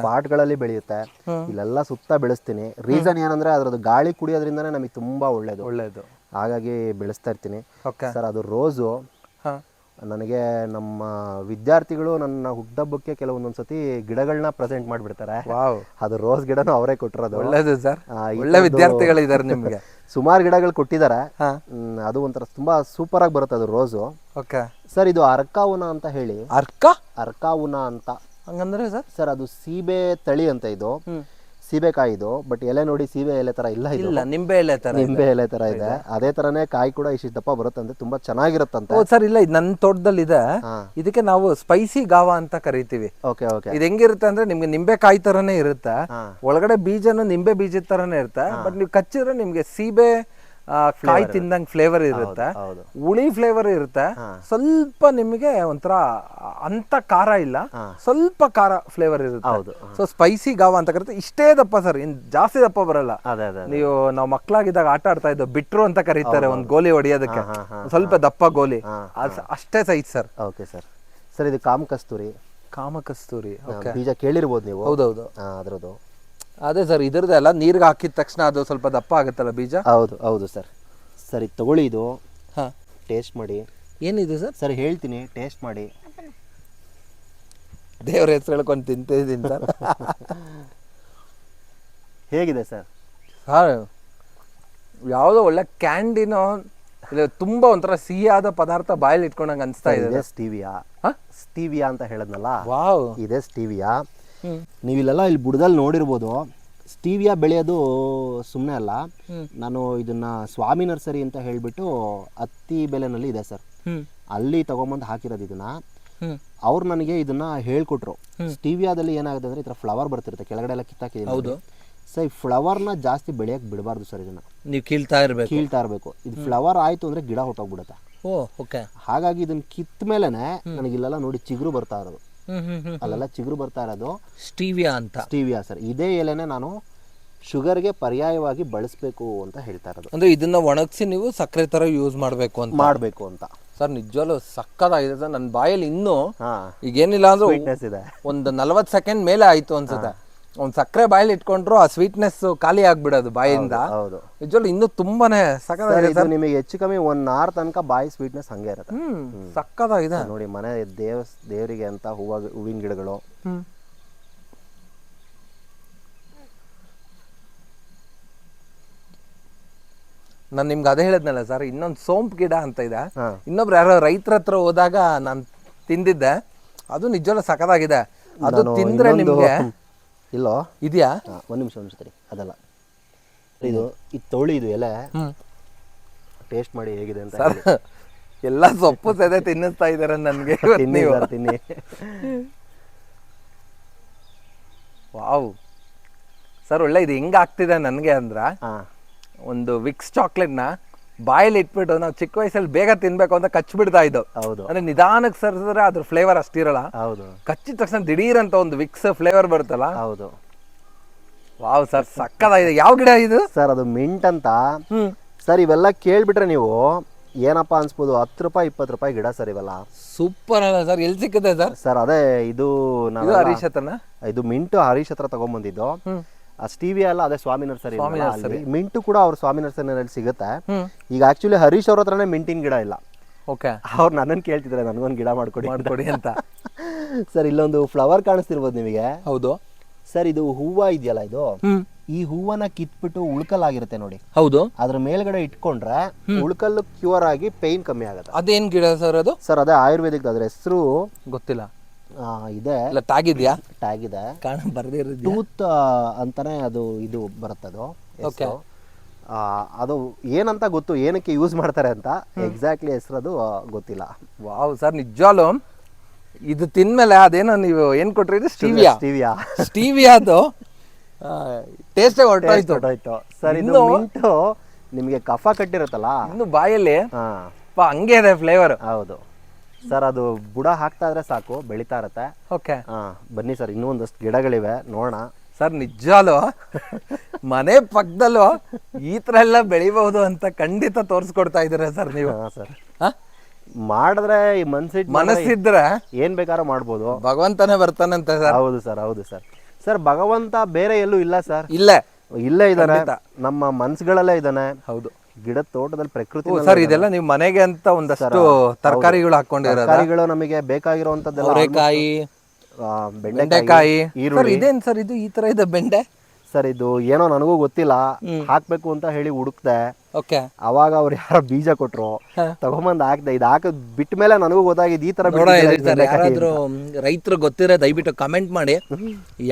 ಪಾಟ್ಗಳಲ್ಲಿ ಬೆಳೆಯುತ್ತೆ. ಇಲ್ಲೆಲ್ಲ ಸುತ್ತ ಬೆಳೆಸ್ತೀನಿ. ರೀಸನ್ ಏನಂದ್ರೆ ಅದ್ರದ್ದು ಗಾಳಿ ಕುಡಿಯೋದ್ರಿಂದನೇ ನಮಗೆ ತುಂಬಾ ಒಳ್ಳೇದು. ಒಳ್ಳೇದು. ಹಾಗಾಗಿ ಬೆಳೆಸ್ತಾ ಇರ್ತೀನಿ. ಓಕೆ ಸರ್ ಅದು ರೋಸು. ನನಗೆ ನಮ್ಮ ವಿದ್ಯಾರ್ಥಿಗಳು ನನ್ನ ಹುಟ್ಟಹಬ್ಬಕ್ಕೆ ಕೆಲವೊಂದೊಂದು ಸತಿ ಗಿಡಗಳನ್ನ ಪ್ರೆಸೆಂಟ್ ಮಾಡಿಬಿಡ್ತಾರೆ ಅದು ರೋಸ್ ಗಿಡನೂ ಅವರೇ ಕೊಟ್ಟಿರೋದು. ಒಳ್ಳೇದು ಸರ್. ಒಳ್ಳೆ ವಿದ್ಯಾರ್ಥಿಗಳಿದ್ದಾರೆ ನಿಮ್ಗೆ. (laughs) ಸುಮಾರು ಗಿಡಗಳು ಕೊಟ್ಟಿದ್ದಾರೆ. ಅದು ಒಂಥರ ತುಂಬಾ ಸೂಪರ್ ಆಗಿ ಬರುತ್ತೆ ಅದು ರೋಸು. ಓಕೆ ಸರ್ ಇದು ಅರ್ಕಾವುನ ಅಂತ ಹೇಳಿ. ಅರ್ಕ? ಅರ್ಕಾವುನ ಅಂತ. ಹಂಗಂದ್ರೆ ಸರ್? ಸರ್ ಅದು ಸೀಬೆ ತಳಿ ಅಂತ ಇದು. ಹ್ಮ್. ಸೀಬೆಕಾಯಿ ಇದು ಬಟ್ ಎಲೆ ನೋಡಿ ಸೀಬೆ ಎಲೆ ತರ ಇಲ್ಲ ಇದು. ಇಲ್ಲ ನಿಂಬೆ ಎಲೆ ತರ ನಿಂಬೆ ಎಲೆ ತರ ಇದೆ. ಅದೇ ತರನೇ ಕಾಯಿ ಕೂಡ ಇಷ್ಟು ದಪ್ಪ ಬರುತ್ತಂತೆ ತುಂಬಾ ಚೆನ್ನಾಗಿರುತ್ತಂತೆ. ಸರ್ ಇಲ್ಲ ಇದು ನನ್ನ ತೋಟದಲ್ಲಿ ಇದೆ. ಇದಕ್ಕೆ ನಾವು ಸ್ಪೈಸಿ ಗಾವ ಅಂತ ಕರಿತೀವಿ. Okay okay. ಇದು ಹೆಂಗಿರುತ್ತೆ ಅಂದ್ರೆ ನಿಮ್ಗೆ ನಿಂಬೆ ಕಾಯಿ ತರನೇ ಇರುತ್ತೆ. ಒಳಗಡೆ ಬೀಜನು ನಿಂಬೆ ಬೀಜದ ತರನೇ ಇರುತ್ತೆ. ಬಟ್ ನೀವು ಕಚ್ಚಿದ್ರೆ ನಿಮ್ಗೆ ಸೀಬೆ ಕಾಯಿ ತಿಂದಂಗೆ ಫ್ಲೇವರ್ ಇರುತ್ತೆ. ಹುಳಿ ಫ್ಲೇವರ್ ಇರುತ್ತೆ. ಸ್ವಲ್ಪ ನಿಮಗೆ ಒಂಥರ ಅಂತ ಖಾರ ಇಲ್ಲ. ಸ್ವಲ್ಪ ಖಾರ ಫ್ಲೇವರ್ ಇರುತ್ತೆ. ಸೊ ಸ್ಪೈಸಿ ಗಾವ ಅಂತ ಕರಿತಾರೆ ಇಷ್ಟೇ ದಪ್ಪ ಸರ್ ಇನ್ ಜಾಸ್ತಿ ದಪ್ಪ ಬರಲ್ಲ. ನೀವು ನಾವು ಮಕ್ಕಳಾಗಿದ್ದಾಗ ಆಟ ಆಡ್ತಾ ಇದ್ದ ಬಿಟ್ರು ಅಂತ ಕರೀತಾರೆ ಒಂದು ಗೋಲಿ ಹೊಡಿಯೋದಕ್ಕೆ. ಸ್ವಲ್ಪ ದಪ್ಪ ಗೋಲಿ. ಅಷ್ಟೇ size sir. Okay sir. Sir ಇದು ಕಾಮ ಕಸ್ತೂರಿ. ಕಾಮಕಸ್ತೂರಿ ಕಸ್ತೂರಿ. ಬೀಜ ಕೇಳಿರ್ಬೋದು ನೀವು. ಹೌದೌದು. ಹೌದು ಅದ್ರದ್ದು. ಅದೇ ಸರ್ ಇದ್ರದ್ದೆಲ್ಲ ನೀರಿಗೆ ಹಾಕಿದ ತಕ್ಷಣ ಅದು ಸ್ವಲ್ಪ ದಪ್ಪ ಆಗುತ್ತಲ್ಲ ಬೀಜ? ಹೌದು ಹೌದು ಸರ್. ಸರಿ ಇದು ತಗೊಳ್ಳಿ ಇದು. ಹಾ. ಟೇಸ್ಟ್ ಮಾಡಿ. ಏನಿದೆ ಸರ್? ಸರ್ ಹೇಳ್ತೀನಿ ಟೇಸ್ಟ್ ಮಾಡಿ. ದೇವ್ರ ಹೆಸರು ಹೇಳ್ಕೊಂಡು ತಿಂತಿದ್ದೀನಿ ಸರ್. ಹೇಗಿದೆ ಸರ್? ಸರ್ ಯಾವುದೋ ಒಳ್ಳೆ ಕ್ಯಾಂಡಿನೋ ಇಲ್ಲ ತುಂಬ ಒಂಥರ ಸಿಹಿಯಾದ ಪದಾರ್ಥ ಬಾಯಲ್ಲಿ ಇಟ್ಕೊಂಡಂಗೆ ಅನಿಸ್ತಾ ಇದೆ ಇದೆ ಸ್ಟೀವಿಯಾ. ಹಾ? ಸ್ಟೀವಿಯಾ ಅಂತ ಹೇಳಿದ್ನಲ್ಲ? ವಾವ್. ಇದೆ ಸ್ಟೀವಿಯಾ. ನೀವಿಲ್ಲೆಲ್ಲ ಇಲ್ಲಿ ಬುಡದಲ್ಲಿ ನೋಡಿರ್ಬೋದು ಸ್ಟೀವಿಯಾ ಬೆಳೆಯೋದು ಸುಮ್ಮನೆ ಅಲ್ಲ. ನಾನು ಇದನ್ನ ಸ್ವಾಮಿ ನರ್ಸರಿ ಅಂತ ಹೇಳಿಬಿಟ್ಟು ಹತ್ತಿ ಬೆಲೆನಲ್ಲಿ ಇದೆ ಸರ್. ಅಲ್ಲಿ ತಗೊಂಬಂದು ಹಾಕಿರೋದು ಇದನ್ನ. ಅವ್ರು ನನಗೆ ಇದನ್ನ ಹೇಳ್ಕೊಟ್ರು. ಸ್ಟೀವಿಯಾದಲ್ಲಿ ಏನಾಗುತ್ತೆ ಅಂದ್ರೆ ಈ ಥರ ಫ್ಲವರ್ ಬರ್ತಿರುತ್ತೆ ಕೆಳಗಡೆ ಎಲ್ಲ ಕಿತ್ತಾಕಿದ್ದೀನಿ ಹೌದು. ಸೊ ಈ ಫ್ಲವರ್ನ ಜಾಸ್ತಿ ಬೆಳೆಯಕ್ಕೆ ಬಿಡಬಾರ್ದು ಸರ್ ಇದನ್ನ. ನೀವು ಕೀಳ್ತಾ ಇರಬೇಕು. ಕೀಳ್ತಾ ಇರಬೇಕು. ಇದು ಫ್ಲವರ್ ಆಯ್ತು ಅಂದ್ರೆ ಗಿಡ ಹೊಟ್ಟೋಗ್ಬಿಡುತ್ತೆ. ಓಕೆ. ಹಾಗಾಗಿ ಇದನ್ನ ಕಿತ್ತ ಮೇಲೆನೆ ನನಗೆ ಇಲ್ಲೆಲ್ಲ ನೋಡಿ ಚಿಗುರು ಬರ್ತಾ ಇರೋದು. ಅಲ್ಲೆಲ್ಲ ಚಿಗುರು ಬರ್ತಾ ಇರೋದು ಸ್ಟೀವಿಯಾ ಅಂತ. Stevia sir. ಇದೇ ಎಲೆನೆ ನಾನು ಶುಗರ್ಗೆ ಪರ್ಯಾಯವಾಗಿ ಬಳಸಬೇಕು ಅಂತ ಹೇಳ್ತಾ ಇರೋದು. ಅಂದ್ರೆ ಇದನ್ನ ಒಣಗಿಸಿ ನೀವು ಸಕ್ಕರೆ ತರ ಯೂಸ್ ಮಾಡಬೇಕು ಅಂತ. ಮಾಡಬೇಕು ಅಂತ. ಸರ್ ನಿಜವಾಗ್ಲೂ ಸಕ್ಕತ್ತಾಗಿದೆ ಸರ್. ನನ್ನ ಬಾಯಲ್ಲಿ ಇನ್ನೂ ಈಗೇನಿಲ್ಲ ಈಗ ಏನಿಲ್ಲ ಅಂದ್ರೆ ಇದೆ. ಒಂದು ನಲವತ್ತು ಸೆಕೆಂಡ್ ಮೇಲೆ ಆಯ್ತು ಅನ್ಸುತ್ತೆ. ಒಂದು ಸಕ್ಕರೆ ಬಾಯಲ್ಲಿ ಇಟ್ಕೊಂಡ್ರು ಆ ಸ್ವೀಟ್ನೆಸ್ ಖಾಲಿ ಆಗ್ಬಿಡೋದು ಬಾಯಿಂದ. ಹೌದು ನಿಜವಲ್ಲ ಇನ್ನೂ ತುಂಬಾನೇ ಸಕ್ಕರೆ ನಿಮಗೆ ಹೆಚ್ಚು ಕಮ್ಮಿ ಒನ್ ಆರ್ ತನಕ ಬಾಯಿ ಸ್ವೀಟ್ನೆಸ್ ಹಂಗೆ ಇರುತ್ತೆ. ಹ್ಮ್ ಸಕ್ಕತ್ತಾಗಿದೆ. ನೋಡಿ ಮನೆ ದೇವ ದೇವರಿಗೆ ಅಂತ ಹೂವ ಹೂವಿನ ಗಿಡಗಳು. ನಾನು ನಿಮ್ಗೆ ಅದೇ ಹೇಳಿದ್ನಲ್ಲ ಸರ್ ಇನ್ನೊಂದು ಸೋಂಪು ಗಿಡ ಅಂತ ಇದೆ. ಇನ್ನೊಬ್ರು ಯಾರೋ ರೈತರ ಹತ್ರ ಹೋದಾಗ ನಾನು ತಿಂದಿದ್ದೆ. ಅದು ನಿಜವಲ್ಲ ಸಖತ್ತಾಗಿದೆ ಅದು ತಿಂದ್ರೆ ನಿಮ್ಗೆ (laughs) ಇಲ್ಲೋ? ಇದೆಯಾ? ಒಂದು ನಿಮಿಷ ಒಂದು ನಿಮಿಷ ಅದಲ್ಲ. ಇದು ಈ ತೊಳಿ ಇದು ಎಲೆ ಟೇಸ್ಟ್ ಮಾಡಿ ಹೇಗಿದೆ ಅಂತ ಸರ್ ಎಲ್ಲ ಸೊಪ್ಪು ಸದೆ ತಿನ್ನಿಸ್ತಾ ಇದಾರೆ ನನ್ಗೆ ಇವತ್ತು ತಿನ್ನಿ ನೀವು? ಸರ್ ತಿನ್ನಿ. ವಾವ್. ಸರ್ ಒಳ್ಳೆ ಇದು ಹೆಂಗ್ ಆಗ್ತಿದೆ ನನಗೆ ಅಂದ್ರ ಹಾಂ. ಒಂದು ವಿಕ್ಸ್ ಚಾಕ್ಲೇಟ್ನ ಬಾಯಲ್ಲಿ ಇಟ್ಬಿಟ್ಟು ನಾವು ಚಿಕ್ಕ ವಯಸ್ಸಲ್ಲಿ ಬೇಗ ತಿನ್ಬೇಕು ಅಂತ ಕಚ್ಬಿಡ್ತಾ ಇದ್ದು ಹೌದು. ಅಂದ್ರೆ ನಿಧಾನಕ್ಕೆ ಸರ್ಸಿದ್ರೆ ಅದ್ರ ಫ್ಲೇವರ್ ಅಷ್ಟಿರಲ್ಲ. ಹೌದು. ಕಚ್ಚಿದ ತಕ್ಷಣ ದಿಢೀರ್ ಅಂತ ಒಂದು ವಿಕ್ಸ್ ಫ್ಲೇವರ್ ಬರುತ್ತಲ್ಲ? ಹೌದು. ವಾವ್ ಸರ್ ಸಕ್ಕದಾಗಿದೆ ಯಾವ ಗಿಡ ಇದು? ಸರ್ ಅದು ಮಿಂಟ್ ಅಂತ. ಸರ್ ಇವೆಲ್ಲ ಕೇಳ್ಬಿಟ್ರೆ ನೀವು ಏನಪ್ಪ ಅನ್ಸ್ಬೋದು? ಹತ್ತು ರೂಪಾಯಿ ಇಪ್ಪತ್ತು ರೂಪಾಯಿ ಗಿಡ ಸರ್ ಇವೆಲ್ಲ. ಸೂಪರ್ ಅಲ್ಲ ಸರ್. ಎಲ್ಲಿ ಸಿಕ್ಕಿದೆ ಸರ್? ಸರ್ ಅದೇ ಇದು ನಾವು ಹರೀಶ್ ಹರೀಶತನ ಇದು ಮಿಂಟು ಹರೀಶ್ ಹತ್ರ ತಗೊಂಡ್ಬಂದಿದ್ದು ಆ ಸ್ಟಿವಿ ಅಲ್ಲ ಅದೇ ಸ್ವಾಮಿ ನರ್ಸರಿ ಮಿಂಟ್ ಕೂಡ ಅವ್ರ ಸ್ವಾಮಿ ನರ್ಸರಿನಲ್ಲಿ ಸಿಗುತ್ತೆ. ಈಗ ಆಕ್ಚುಲಿ ಹರೀಶ್ ಅವ್ರ ಹತ್ರನೇ ಮಿಂಟಿನ ಗಿಡ ಇಲ್ಲ. ಓಕೆ. ಅವ್ರು ನನ್ನನ್ನು ಕೇಳ್ತಿದ್ರೆ ನನಗೊಂದು ಗಿಡ ಮಾಡ್ಕೊಡಿ ಮಾಡ್ಕೊಡಿ ಅಂತ. ಸರ್ ಇಲ್ಲೊಂದು ಫ್ಲವರ್ ಕಾಣಿಸ್ತಿರ್ಬೋದು ನಿಮಗೆ. ಹೌದು. ಸರ್ ಇದು ಹೂವ ಇದೆಯಲ್ಲ ಇದು? ಈ ಹೂವನ್ನ ಕಿತ್ಬಿಟ್ಟು ಉಳ್ಕಲಾಗಿರುತ್ತೆ ನೋಡಿ. ಹೌದು. ಅದ್ರ ಮೇಲ್ಗಡೆ ಇಟ್ಕೊಂಡ್ರೆ ಉಳ್ಕಲ್ ಕ್ಯೂರ್ ಆಗಿ ಪೈನ್ ಕಮ್ಮಿ ಆಗುತ್ತೆ. ಅದೇನ್ ಗಿಡ ಸರ್ ಅದು? ಸರ್ ಅದೇ ಆಯುರ್ವೇದಿಕ್ ಅದ್ರ ಹೆಸರು ಗೊತ್ತಿಲ್ಲ. ಇದೆ. ಇಲ್ಲ ಟ್ಯಾಗ್ ಇದೆಯಾ ಟ್ಯಾಗ್ ಇದೆ ಕಾಣ ಬರ್ದಿರೋದು ಟೂತ್ ಅಂತಾನೆ ಅದು ಇದು ಬರುತ್ತದು ಅದು ಓಕೆ. ಅದು ಏನಂತ ಗೊತ್ತು ಏನಕ್ಕೆ ಯೂಸ್ ಮಾಡ್ತಾರೆ ಅಂತ ಎಕ್ಸಾಕ್ಟ್ಲಿ ಹೆಸರದು ಗೊತ್ತಿಲ್ಲ. ವಾವ್ ಸರ್ ನಿಜವಾಲು ಇದು ತಿನ್ಮೇಲೆ ಅದೇನೋ ನೀವು ಏನು ಕೊಟ್ರಿ ಇದು? ಸ್ಟೀವಿಯಾ? ಸ್ಟೀವಿಯಾ. ಸ್ಟೀವಿಯಾದು ಟೇಸ್ಟೇ ಹೊರಟೋಯ್ತು. ಹೊರಟೋಯ್ತು. ಸರ್ ಇದು ನಿಮಗೆ ಕಫ ಕಟ್ಟಿರುತ್ತಲ್ಲ? ಇನ್ನು ಬಾಯಲ್ಲಿ? ಹಂಗೆ ಇದೆ ಫ್ಲೇವರ್ ಹೌದು. ಸರ್ ಅದು ಬುಡ ಹಾಕ್ತಾ ಇದ್ರೆ ಸಾಕು ಬೆಳೀತಾ ಇರತ್ತೆ. ಓಕೆ ಹಾ ಬನ್ನಿ ಸರ್ ಇನ್ನೂ ಒಂದಷ್ಟು ಗಿಡಗಳಿವೆ ನೋಡೋಣ. ಸರ್ ನಿಜಾಲು ಮನೆ ಪಕ್ಕದಲ್ಲೂ ಈ ಥರ ಎಲ್ಲ ಬೆಳಿಬಹುದು ಅಂತ ಖಂಡಿತ ತೋರಿಸ್ಕೊಡ್ತಾ ಇದ್ದೀರಾ ಸರ್ ನೀವು? ಹಾ ಸರ್. ಹ? ಮಾಡಿದ್ರೆ ಈ ಮನ್ಸಿಟ್ ಮನಸ್ಸಿದ್ರೆ ಏನ್ ಬೇಕಾದ್ರೂ ಮಾಡ್ಬೋದು. ಭಗವಂತನೇ ಬರ್ತಾನಂತೆ ಸರ್. ಹೌದು ಸರ್ ಹೌದು ಸರ್. ಸರ್ ಭಗವಂತ ಬೇರೆ ಎಲ್ಲೂ ಇಲ್ಲ ಸರ್. ಇಲ್ಲೇ. ಇಲ್ಲೇ ಇದ್ದಾನೆ. ನಮ್ಮ ಮನ್ಸುಗಳಲ್ಲೇ ಇದ್ದಾನೆ ಹೌದು. ಗಿಡದ ತೋಟದಲ್ಲಿ ಪ್ರಕೃತಿ ಸರ್ ಇದೆಲ್ಲ ನೀವು ಮನೆಗೆ ಅಂತ ಒಂದಷ್ಟು ತರಕಾರಿಗಳು ಹಾಕೊಂಡಿರೋ ತರಕಾರಿಗಳು ನಮಗೆ ಬೇಕಾಗಿರುವಂತದ್ದೆಲ್ಲ ಅವರೆಕಾಯಿ ಬೆಂಡೆಕಾಯಿ ಈರುಳ್ಳಿ. ಇದೇನ್ ಸರ್ ಇದು ಈ ತರ ಇದೆ ಬೆಂಡೆ? ಸರ್ ಇದು ಏನೋ ನನಗೂ ಗೊತ್ತಿಲ್ಲ. ಹಾಕ್ಬೇಕು ಅಂತ ಹೇಳಿ ಹುಡುಕ್ದೆ. ಓಕೆ ಅವಾಗ ಅವ್ರು ಯಾರೋ ಬೀಜ ಕೊಟ್ರು ತಗೊಂಬಂದ್ ಹಾಕ್ದೆ ಇದು ಹಾಕದ್ ಬಿಟ್ಟ ಮೇಲೆ ನನಗೂ ಗೊತ್ತಾಗಿದೆ ಈ ತರ ಯಾರಾದ್ರೂ ರೈತರು ಗೊತ್ತಿರೋ ದಯವಿಟ್ಟು ಕಮೆಂಟ್ ಮಾಡಿ.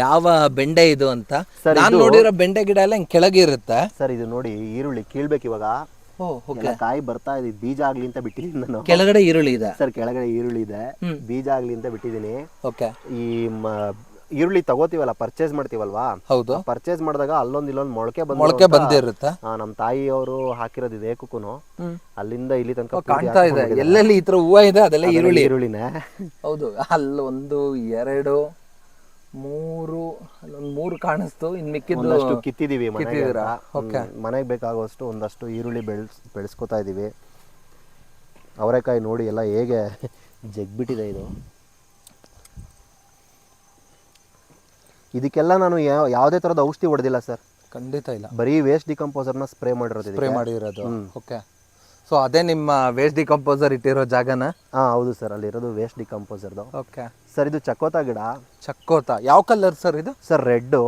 ಯಾವ ಬೆಂಡೆ ಇದು ಅಂತ. ನಾನು ನೋಡಿರೋ ಬೆಂಡೆ ಗಿಡ ಎಲ್ಲ ಹಿಂಗ್ ಕೆಳಗೆ ಇರುತ್ತೆ. ಸರ್ ಇದು ನೋಡಿ ಈರುಳ್ಳಿ ಕೀಳ್ಬೇಕು ಇವಾಗ. ಎಲ್ಲ ಕಾಯಿ ಬರ್ತಾ ಇದೆ ಬೀಜ ಆಗ್ಲಿ ಅಂತ ಬಿಟ್ಟಿದ್ದೀನಿ ನಾನು. ಕೆಳಗಡೆ ಈರುಳ್ಳಿ ಇದೆ. ಸರ್ ಕೆಳಗಡೆ ಈರುಳ್ಳಿ ಇದೆ. ಬೀಜ ಆಗ್ಲಿ ಅಂತ ಬಿಟ್ಟಿದ್ದೀನಿ. ಓಕೆ ಈ ಈರುಳ್ಳಿ ತಗೋತೀವಲ್ಲ ಪರ್ಚೇಸ್ ಮಾಡ್ತೀವಲ್ವಾ? ಹೌದು. ಪರ್ಚೇಸ್ ಮಾಡಿದಾಗ ಅಲ್ಲೊಂದ್ ಇಲ್ಲೊಂದ್ ಮೊಳಕೆ ಬಂದ್ ಮೊಳಕೆ ಬಂದಿರುತ್ತಾ ನಮ್ ತಾಯಿ ಅವರು ಹಾಕಿರೋದು ಇದೆ ಕುಕ್ಕುನು. ಅಲ್ಲಿಂದ ಇಲ್ಲಿ ತನಕ ಕಾಣ್ತಾ ಇದೆ. ಎಲ್ಲೆಲ್ಲಿ ಈ ತರ ಹೂವ ಇದೆ ಅದೆಲ್ಲ ಈರುಳ್ಳಿ. ಈರುಳ್ಳಿನೇ. ಹೌದು ಅಲ್ಲಿ ಒಂದು ಎರಡು ಮೂರು ಅಲ್ಲೊಂದು ಮೂರು ಕಾಣಿಸ್ತು. ಇನ್ ಮಿಕ್ಕಿದ್ದು ಕಿತ್ತಿದೀವಿ. ಮನೆಗೆ ಬೇಕಾಗುವಷ್ಟು ಒಂದಷ್ಟು ಈರುಳ್ಳಿ ಬೆಳೆಸ್ ಬೆಳ್ಸ್ಕೊತಾ ಇದೀವಿ. ಅವರೆಕಾಯಿ ನೋಡಿ ಎಲ್ಲ ಹೇಗೆ ಜಗ್ಬಿಟ್ಟಿದೆ ಇದು. ಇದಕ್ಕೆಲ್ಲ ನಾನು ಯಾವ- ಯಾವುದೇ ಥರದ ಔಷಧಿ ಹೊಡೆದಿಲ್ಲ ಸರ್. ಖಂಡಿತ ಇಲ್ಲ. ಬರೀ ವೇಸ್ಟ್ ಡಿಕಂಪೋಸರ್ನ ಸ್ಪ್ರೇ ಮಾಡಿರೋದು ಸ್ಪ್ರೇ ಮಾಡಿರೋದು. ಓಕೆ ಸೊ ಅದೇ ನಿಮ್ಮ ವೇಸ್ಟ್ ಡಿಕಂಪೋಸರ್ ಇಟ್ಟಿರೋ ಜಾಗನ? ಹಾಂ ಹೌದು ಸರ್ ಅಲ್ಲಿರೋದು ವೇಸ್ಟ್ ಡಿಕಂಪೋಸರ್ದು ಓಕೆ ಸರ್ ಇದು ಚಕೋತ ಗಿಡ. ಚಕ್ಕೋತ. ಯಾವ ಕಲರ್ ಸರ್ ಇದು? ಸರ್ ರೆಡ್ಡು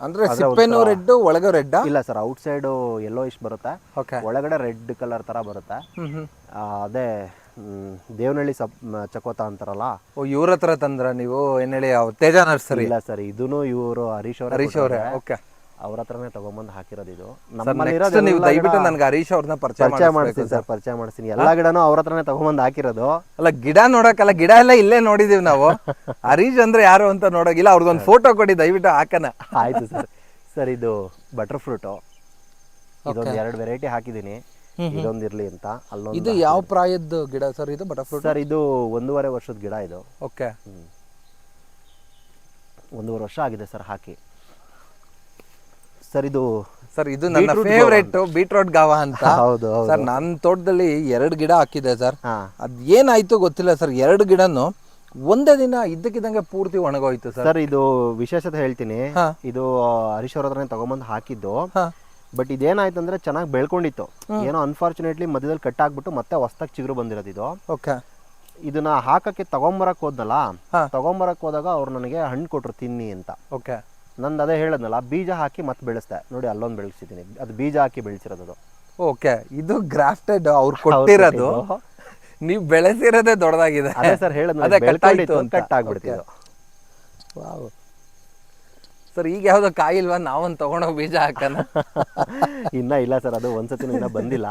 ಅಂದ್ರೆ ಸಿಪ್ಪೆನೂ ರೆಡ್ ಒಳಗೆ ರೆಡ್ ಇಲ್ಲ ಸರ್ ಔಟ್ ಸೈಡ್ ಎಲ್ಲೋ ಇಷ್ಟು ಬರುತ್ತೆ. ಓಕೆ ಒಳಗಡೆ ರೆಡ್ ಕಲರ್ ತರ ಬರುತ್ತೆ. ಹ್ಮ್ ಹ್ಮ್. ಆ, ಅದೇ ದೇವನಹಳ್ಳಿ ಸಪ್ ಚಕೋತ ಅಂತಾರಲ್ಲ? ಓ ಇವ್ರ ಹತ್ರ ತಂದ್ರ ನೀವು ಏನ್ ಹೇಳಿ ತೇಜ ನರ್ಸರಿ ಇಲ್ಲ ಸರ್ ಇದೂ ಇವರು ಹರೀಶ್ ಅವರ ಹರೀಶ್ ಅವರೇ ಓಕೆ. ಅವ್ರ ಹತ್ರನೇ ತಗೊಂಬಂದು ಹಾಕಿರೋದು ಇದು. ನಮ್ಮಲ್ಲಿರೋದು ನೀವು ಎಲ್ಲ ದಯವಿಟ್ಟು ನನ್ಗೆ ಹರೀಶ್ ಅವ್ರನ್ನ ಪರಿಚಯ ಮಾಡ್ತೀನಿ ಮಾಡಿಸ್ತೀನಿ ಸರ್ ಪರಿಚಯ ಮಾಡಿಸ್ತೀನಿ. ಎಲ್ಲ ಗಿಡನೂ ಅವ್ರ ಹತ್ರನೇ ತಗೊಂಬಂದು ಹಾಕಿರೋದು. ಅಲ್ಲ ಗಿಡ ನೋಡಕ್ಕಲ್ಲ ಗಿಡ ಎಲ್ಲ ಇಲ್ಲೇ ನೋಡಿದೀವಿ ನಾವು. ಹರೀಶ್ ಅಂದ್ರೆ ಯಾರು ಅಂತ ನೋಡೋಗಿಲ್ಲ ಅವ್ರಿಗೊಂದು ಫೋಟೋ ಕೊಡಿ ದಯವಿಟ್ಟು ಹಾಕನ. ಆಯ್ತು ಸರ್. ಸರ್ ಇದು ಬಟರ್ ಫ್ರೂಟು ಇದೊಂದು ಎರಡು ವೆರೈಟಿ ಹಾಕಿದ್ದೀನಿ. ಇದೊಂದು ಇರ್ಲಿ ಅಂತ ಅಲ್ಲೊಂದು ಇದು ಯಾವ ಪ್ರಾಯದ ಗಿಡ ಸರ್? ಇದು ಬಟರ್ಫ್ರೂಟ್ ಸರ್ ಇದು ಒಂದೂವರೆ ವರ್ಷದ ಗಿಡ ಇದು. ಓಕೆ. ಒಂದೂವರೆ ವರ್ಷ ಆಗಿದೆ ಸರ್ ಹಾಕಿ. ಸರ್ ಇದು ಸರ್ ಇದು ನನ್ನ ಫೇವ್ರೇಟ್ ಬೀಟ್ರೋಟ್ ಗಾವ ಅಂತ. (laughs) ಹೌದು ಸರ್ ನನ್ನ ತೋಟದಲ್ಲಿ ಎರಡು ಗಿಡ ಹಾಕಿದೆ ಸರ್. ಅದ್ ಏನಾಯ್ತು ಗೊತ್ತಿಲ್ಲ ಸರ್. ಎರಡು ಗಿಡನು ಒಂದೇ ದಿನ ಇದ್ದಕ್ಕಿದ್ದಂಗೆ ಪೂರ್ತಿ ಒಣಗೋಯ್ತು ಸರ್. ಇದು ವಿಶೇಷತೆ ಹೇಳ್ತೀನಿ. ಇದು ಹರೀಶ್ ಅವ್ರ ಹತ್ರನೇ ತಗೊಂಬಂದು ಹಾಕಿದ್ದು. ಬಟ್ ಇದೇನಾಯ್ತು ಅಂದ್ರೆ ಚೆನ್ನಾಗಿ ಬೆಳ್ಕೊಂಡಿತ್ತು. ಏನೋ ಅನ್ಫಾರ್ಚುನೇಟ್ಲಿ ಮಧ್ಯದಲ್ಲಿ ಕಟ್ ಆಗ್ಬಿಟ್ಟು ಮತ್ತೆ ಹೊಸ್ದಾಗಿ ಚಿಗುರು ಬಂದಿರೋದು ಇದು. ಓಕೆ. ಇದನ್ನ ಹಾಕಕ್ಕೆ ತಗೊಂಬರಕ್ ಹೋದ್ನಲ್ಲ. ತಗೊಂಬರಕ್ ಹೋದಾಗ ಅವ್ರು ನನಗೆ ಹಣ್ಣು ಕೊಟ್ರು ತಿನ್ನಿ ಅಂತ. ಓಕೆ. ನಂದು ಅದೇ ಹೇಳದ್ನಲ್ಲ ಬೀಜ ಹಾಕಿ ಮತ್ತೆ ಬೆಳೆಸ್ದೆ. ನೋಡಿ ಅಲ್ಲೊಂದು ಬೆಳೆಸಿದ್ದೀನಿ ಅದು ಬೀಜ ಹಾಕಿ ಬೆಳೆಸಿರೋದು ಅದು. ಓಕೆ. ಇದು ಗ್ರಾಫ್ಟೆಡ್ ಅವ್ರು ಕೊಟ್ಟಿರೋದು. ನೀವು ಬೆಳೆಸಿರೋದೇ ದೊಡ್ಡದಾಗಿದೆ ಅದೇ ಸರ್ ಹೇಳದ್ ಕಟ್ ಆಗ್ಬಿಡ್ತೀವಿ ಬೆಳ್ಕೊಂಡಿತ್ತು ಅಂತ. Cut ಆಗ್ಬಿಡ್ತಿದ್ದು wow. ಸರ್ ಈಗ ಯಾವ್ದೋ ಕಾಯಿಲ್ವಾ? ನಾವೊಂದು ತಗೊಂಡೋಗಿ ಬೀಜ ಹಾಕೋಣ. (laughs) ಇನ್ನ ಇಲ್ಲ ಸರ್ ಅದು ಒಂದ್ಸತಿ ಇನ್ನ ಬಂದಿಲ್ಲ.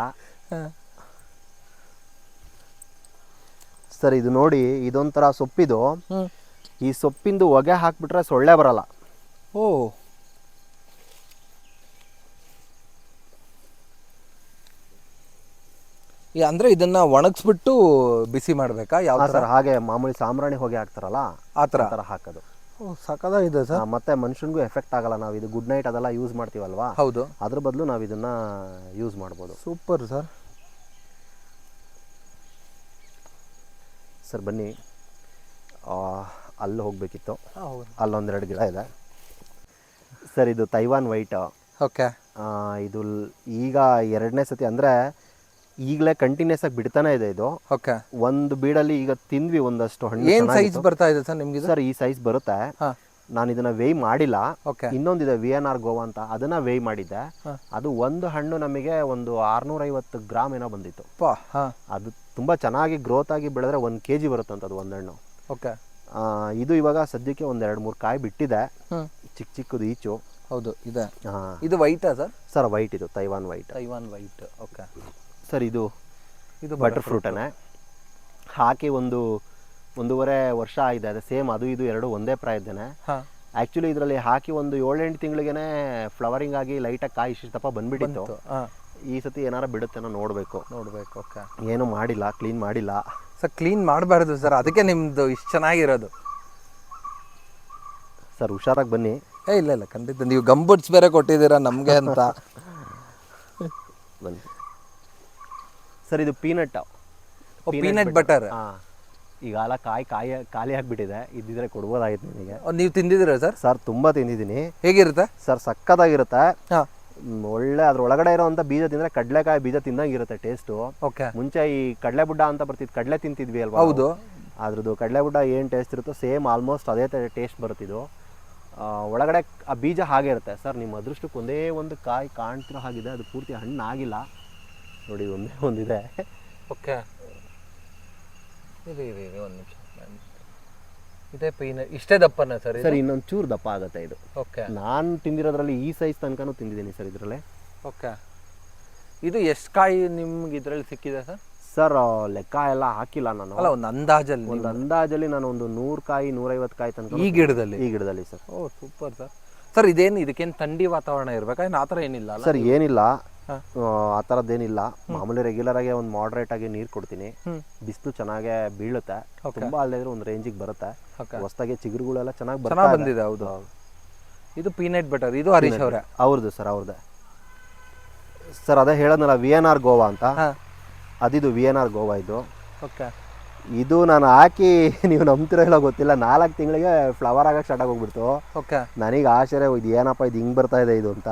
ಸರ್ ಇದು ನೋಡಿ ಇದೊಂಥರ ಸೊಪ್ಪಿದು. ಈ ಸೊಪ್ಪಿಂದು ಹೊಗೆ ಹಾಕ್ಬಿಟ್ರೆ ಸೊಳ್ಳೆ ಬರಲ್ಲ. ಓ. ಅಂದ್ರೆ ಇದನ್ನ ಒಣಗಿಸ್ಬಿಟ್ಟು ಬಿಸಿ ಮಾಡ್ಬೇಕಾ? ಯಾವ ಸರ್ ಹಾಗೆ ಮಾಮೂಲಿ ಸಾಂಬ್ರಾಣಿ ಹೊಗೆ ಹಾಕ್ತಾರಲ್ಲ ಆ ಥರ ಹಾಕೋದು. ಸಕದಾಗಿದೆ ಸರ್. ಮತ್ತೆ ಮನುಷ್ಯನಿಗೂ ಎಫೆಕ್ಟ್ ಆಗಲ್ಲ. ನಾವು ಇದು ಗುಡ್ ನೈಟ್ ಅದೆಲ್ಲ ಯೂಸ್ ಮಾಡ್ತೀವಲ್ವಾ? ಹೌದು. ಅದ್ರ ಬದಲು ನಾವು ಇದನ್ನ ಯೂಸ್ ಮಾಡ್ಬೋದು. Super sir. ಸರ್ ಬನ್ನಿ. ಅಲ್ಲಿ ಹೋಗಬೇಕಿತ್ತು. ಅಲ್ಲೊಂದೆರಡು ಗಿಡ ಇದೆ. ಸರ್ ಇದು ತೈವಾನ್ ವೈಟ್ ಓಕೆ ಇದು ಈಗ ಎರಡನೇ ಸತಿ ಅಂದರೆ ಈಗಲೇ ಕಂಟಿನ್ಯೂಸ್ ಆಗಿ ಬಿಡ್ತಾನೆ ಇದೆ ಇದು. ಓಕೆ ಒಂದು ಬೀಡಲ್ಲಿ ಈಗ ತಿಂದ್ವಿ ಒಂದಷ್ಟು ಹಣ್ಣು ಏನು ಸೈಜ್ ಬರ್ತಾ ಇದೆ ಸರ್ ನಿಮಗೆ ಸರ್ ಈ ಸೈಜ್ ಬರುತ್ತೆ. ಹಾ. ನಾನು ಇದನ್ನ ವೇಯ್ ಮಾಡಿಲ್ಲ. ಓಕೆ ಇನ್ನೊಂದಿದೆ ವಿ ಎನ್ ಆರ್ ಗೋವಾ ಅಂತ ಅದನ್ನ ವೇಯ್ ಮಾಡಿದ್ದೆ. ಅದು ಒಂದು ಹಣ್ಣು ನಮಗೆ ಒಂದು ಆರ್ನೂರೈವತ್ತು ಗ್ರಾಮ್ ಏನೋ ಬಂದಿತ್ತು. ಅದು ತುಂಬಾ ಚೆನ್ನಾಗಿ ಗ್ರೋತ್ ಆಗಿ ಬೆಳೆದ್ರೆ ಒಂದು ಕೆ ಜಿ ಬರುತ್ತಂತ ಅದು ಒಂದು ಹಣ್ಣು. ಓಕೆ ಇದು ಇವಾಗ ಸದ್ಯಕ್ಕೆ ಒಂದ್ ಎರಡು ಮೂರು ಕಾಯಿ ಬಿಟ್ಟಿದೆ. ಚಿಕ್ಕ ಚಿಕ್ಕದು ಈಚು. ಹೌದು ಇದೆ. ಇದು ವೈಟಾ ಸರ್? ಸರ್ ವೈಟ್ ಇದು Taiwan white Taiwan white okay sir ಇದು ಇದು ಬಟರ್ ಫ್ರೂಟನೇ ಹಾಕಿ ಒಂದು ಒಂದೂವರೆ ವರ್ಷ ಆಗಿದೆ. ಅದೇ ಸೇಮ್ ಅದು ಇದು ಎರಡು ಒಂದೇ ಪ್ರಾಯದ್ದೇನೆ ಆ್ಯಕ್ಚುಲಿ ಇದರಲ್ಲಿ ಹಾಕಿ ಒಂದು ಏಳೆಂಟು ತಿಂಗಳಿಗೆನೆ ಫ್ಲವರಿಂಗ್ ಆಗಿ ಲೈಟಾಗಿ ಕಾಯಿ ಇಷ್ಟಪ್ಪ ಬಂದ್ಬಿಟ್ಟಿತ್ತು. ಈ ಸತಿ ಏನಾರ ಬಿಡುತ್ತೇನೋ ನೋಡಬೇಕು. ನೋಡಬೇಕು ಓಕೆ. ಏನು ಮಾಡಿಲ್ಲ ಕ್ಲೀನ್ ಮಾಡಿಲ್ಲ. ಸರ್ ಕ್ಲೀನ್ ಮಾಡಬಾರ್ದು ಸರ್. ಅದಕ್ಕೆ ನಿಮ್ಮದು ಇಷ್ಟು ಚೆನ್ನಾಗಿರೋದು. ಸರ್ ಹುಷಾರಾಗಿ ಬನ್ನಿ. ಏ ಇಲ್ಲ ಇಲ್ಲ ಖಂಡಿತ. ನೀವು ಗಂಬುಟ್ಸ್ ಬೇರೆ ಕೊಟ್ಟಿದ್ದೀರಾ ನಮಗೆ ಅಂತ. ಬನ್ನಿ. ಸರ್ ಇದು ಪೀನಟ್ ಪೀನಟ್ ಬಟರ್ ಈಗ ಅಲ್ಲ ಕಾಯಿ ಕಾಯಿ ಖಾಲಿ ಆಗಿಬಿಟ್ಟಿದೆ. ಇದ್ದಿದ್ರೆ ಕೊಡ್ಬೋದಾಗಿತ್ತು ನಿಮಗೆ. ನೀವು ತಿಂದಿದ್ದೀರಾ ಸರ್? ಸರ್ ತುಂಬ ತಿಂದಿದ್ದೀನಿ. ಹೇಗಿರುತ್ತೆ? ಸರ್ ಸಕ್ಕತ್ತಾಗಿರುತ್ತೆ. ಒಳ್ಳೆ ಅದ್ರ ಒಳಗಡೆ ಇರೋವಂಥ ಬೀಜ ತಿಂದರೆ ಕಡಲೆಕಾಯಿ ಬೀಜ ತಿನ್ನಂಗಿರುತ್ತೆ ಟೇಸ್ಟು ಓಕೆ ಮುಂಚೆ ಈ ಕಡಲೆ ಬುಡ್ಡ ಅಂತ ಬರ್ತಿತ್ತು. ಕಡಲೆ ತಿಂತಿದ್ವಿ ಅಲ್ವಾ ಹೌದು. ಅದ್ರದ್ದು ಕಡಲೆ ಬುಡ್ಡ ಏನು ಟೇಸ್ಟ್ ಇರುತ್ತೋ ಸೇಮ್ ಆಲ್ಮೋಸ್ಟ್ ಅದೇ ಟೇಸ್ಟ್ ಬರುತ್ತಿದ್ದು ಒಳಗಡೆ ಆ ಬೀಜ ಹಾಗೆ ಇರುತ್ತೆ. ಸರ್ ನಿಮ್ಮ ಅದೃಷ್ಟಕ್ಕೆ ಒಂದೇ ಒಂದು ಕಾಯಿ ಕಾಣ್ತಿರೋ ಹಾಗಿದೆ ಅದು ಪೂರ್ತಿ ಹಣ್ಣು ಆಗಿಲ್ಲ ನೋಡಿ ಒಂದೇ ಒಂದಿದೆ. ಓಕೆ. ಇದೆ ಇದೆ ಇದೆ ಒಂದು ನಿಮಿಷ. ಇದೇ ಪೈನ ಇಷ್ಟೇ ದಪ್ಪನ ಸರ್ ಸರ್ ಇನ್ನೊಂದು ಚೂರು ದಪ್ಪ ಆಗುತ್ತೆ ಇದು. ಓಕೆ. ನಾನು ತಿಂದಿರೋದ್ರಲ್ಲಿ ಈ ಸೈಜ್ ತನಕನೂ ತಿಂದಿದ್ದೀನಿ ಸರ್ ಇದರಲ್ಲಿ. ಓಕೆ. ಇದು ಎಷ್ಟು ಕಾಯಿ ನಿಮ್ಗೆ ಇದರಲ್ಲಿ ಸಿಕ್ಕಿದೆ ಸರ್? ಸರ್ ಲೆಕ್ಕ ಎಲ್ಲ ಹಾಕಿಲ್ಲ ನಾನು. ಅಲ್ಲ ಒಂದು ಅಂದಾಜಲ್ಲಿ ಒಂದು ಅಂದಾಜಲ್ಲಿ ನಾನು ಒಂದು ನೂರು ಕಾಯಿ ನೂರೈವತ್ತು ಕಾಯಿ ತನಕ ಈ ಗಿಡದಲ್ಲಿ? ಈ ಗಿಡದಲ್ಲಿ sir. Oh super sir. Sir ಇದೇನು ಇದಕ್ಕೇನು ಥಂಡಿ ವಾತಾವರಣ ಇರಬೇಕಾ? ಏನು ಆ ಥರ ಏನಿಲ್ಲ ಸರ್ ಏನಿಲ್ಲ. ಆ, ಥರದ್ದೇನಿಲ್ಲ ಮಾಮೂಲಿ ರೆಗ್ಯುಲರ್ ಆಗಿ ಒಂದು ಮಾಡ್ರೇಟ್ ಆಗಿ ನೀರು ಕೊಡ್ತೀನಿ. ಬಿಸಿಲು ಚೆನ್ನಾಗೆ ಬೀಳುತ್ತೆ. ತುಂಬಾ ಅಲ್ಲದೆ ಒಂದು ರೇಂಜಿಗೆ ಬರುತ್ತೆ. ಹೊಸದಾಗಿ ಚಿಗುರುಗಳೆಲ್ಲ ಚೆನ್ನಾಗಿ ಚೆನ್ನಾಗಿ ಬರ್ತಾ ಬಂದಿದೆ ಹೌದು. ಇದು ಪೀನಟ್ ಬಟರ್ ಇದು ಹರೀಶ್ ಅವ್ರೆ. ಅವ್ರದ್ದು ಸರ್ ಅವ್ರದ್ದೇ ಸರ್ ಅದೇ ಹೇಳೋದ್ನಲ್ಲ ವಿ ಎನ್ ಆರ್ ಗೋವಾ ಅಂತ. ಅದಿದು ವಿ ಎನ್ ಆರ್ ಗೋವಾ ಇದು. ಓಕೆ ಇದು ನಾನು ಹಾಕಿ (laughs) ನೀವು ನಂಬ್ತಿರೋ ಇಲ್ಲ ಗೊತ್ತಿಲ್ಲ. ನಾಲ್ಕು ತಿಂಗಳಿಗೆ ಫ್ಲವರ್ ಆಗಕ್ಕೆ ಸ್ಟಾರ್ಟ್ ಆಗೋಗ್ಬಿಡ್ತು. ಓಕೆ. ನನಗೆ ಆಶ್ಚರ್ಯ ಇದು ಏನಪ್ಪ ಇದು ಹಿಂಗೆ ಬರ್ತಾ ಇದೆ ಇದು ಅಂತ.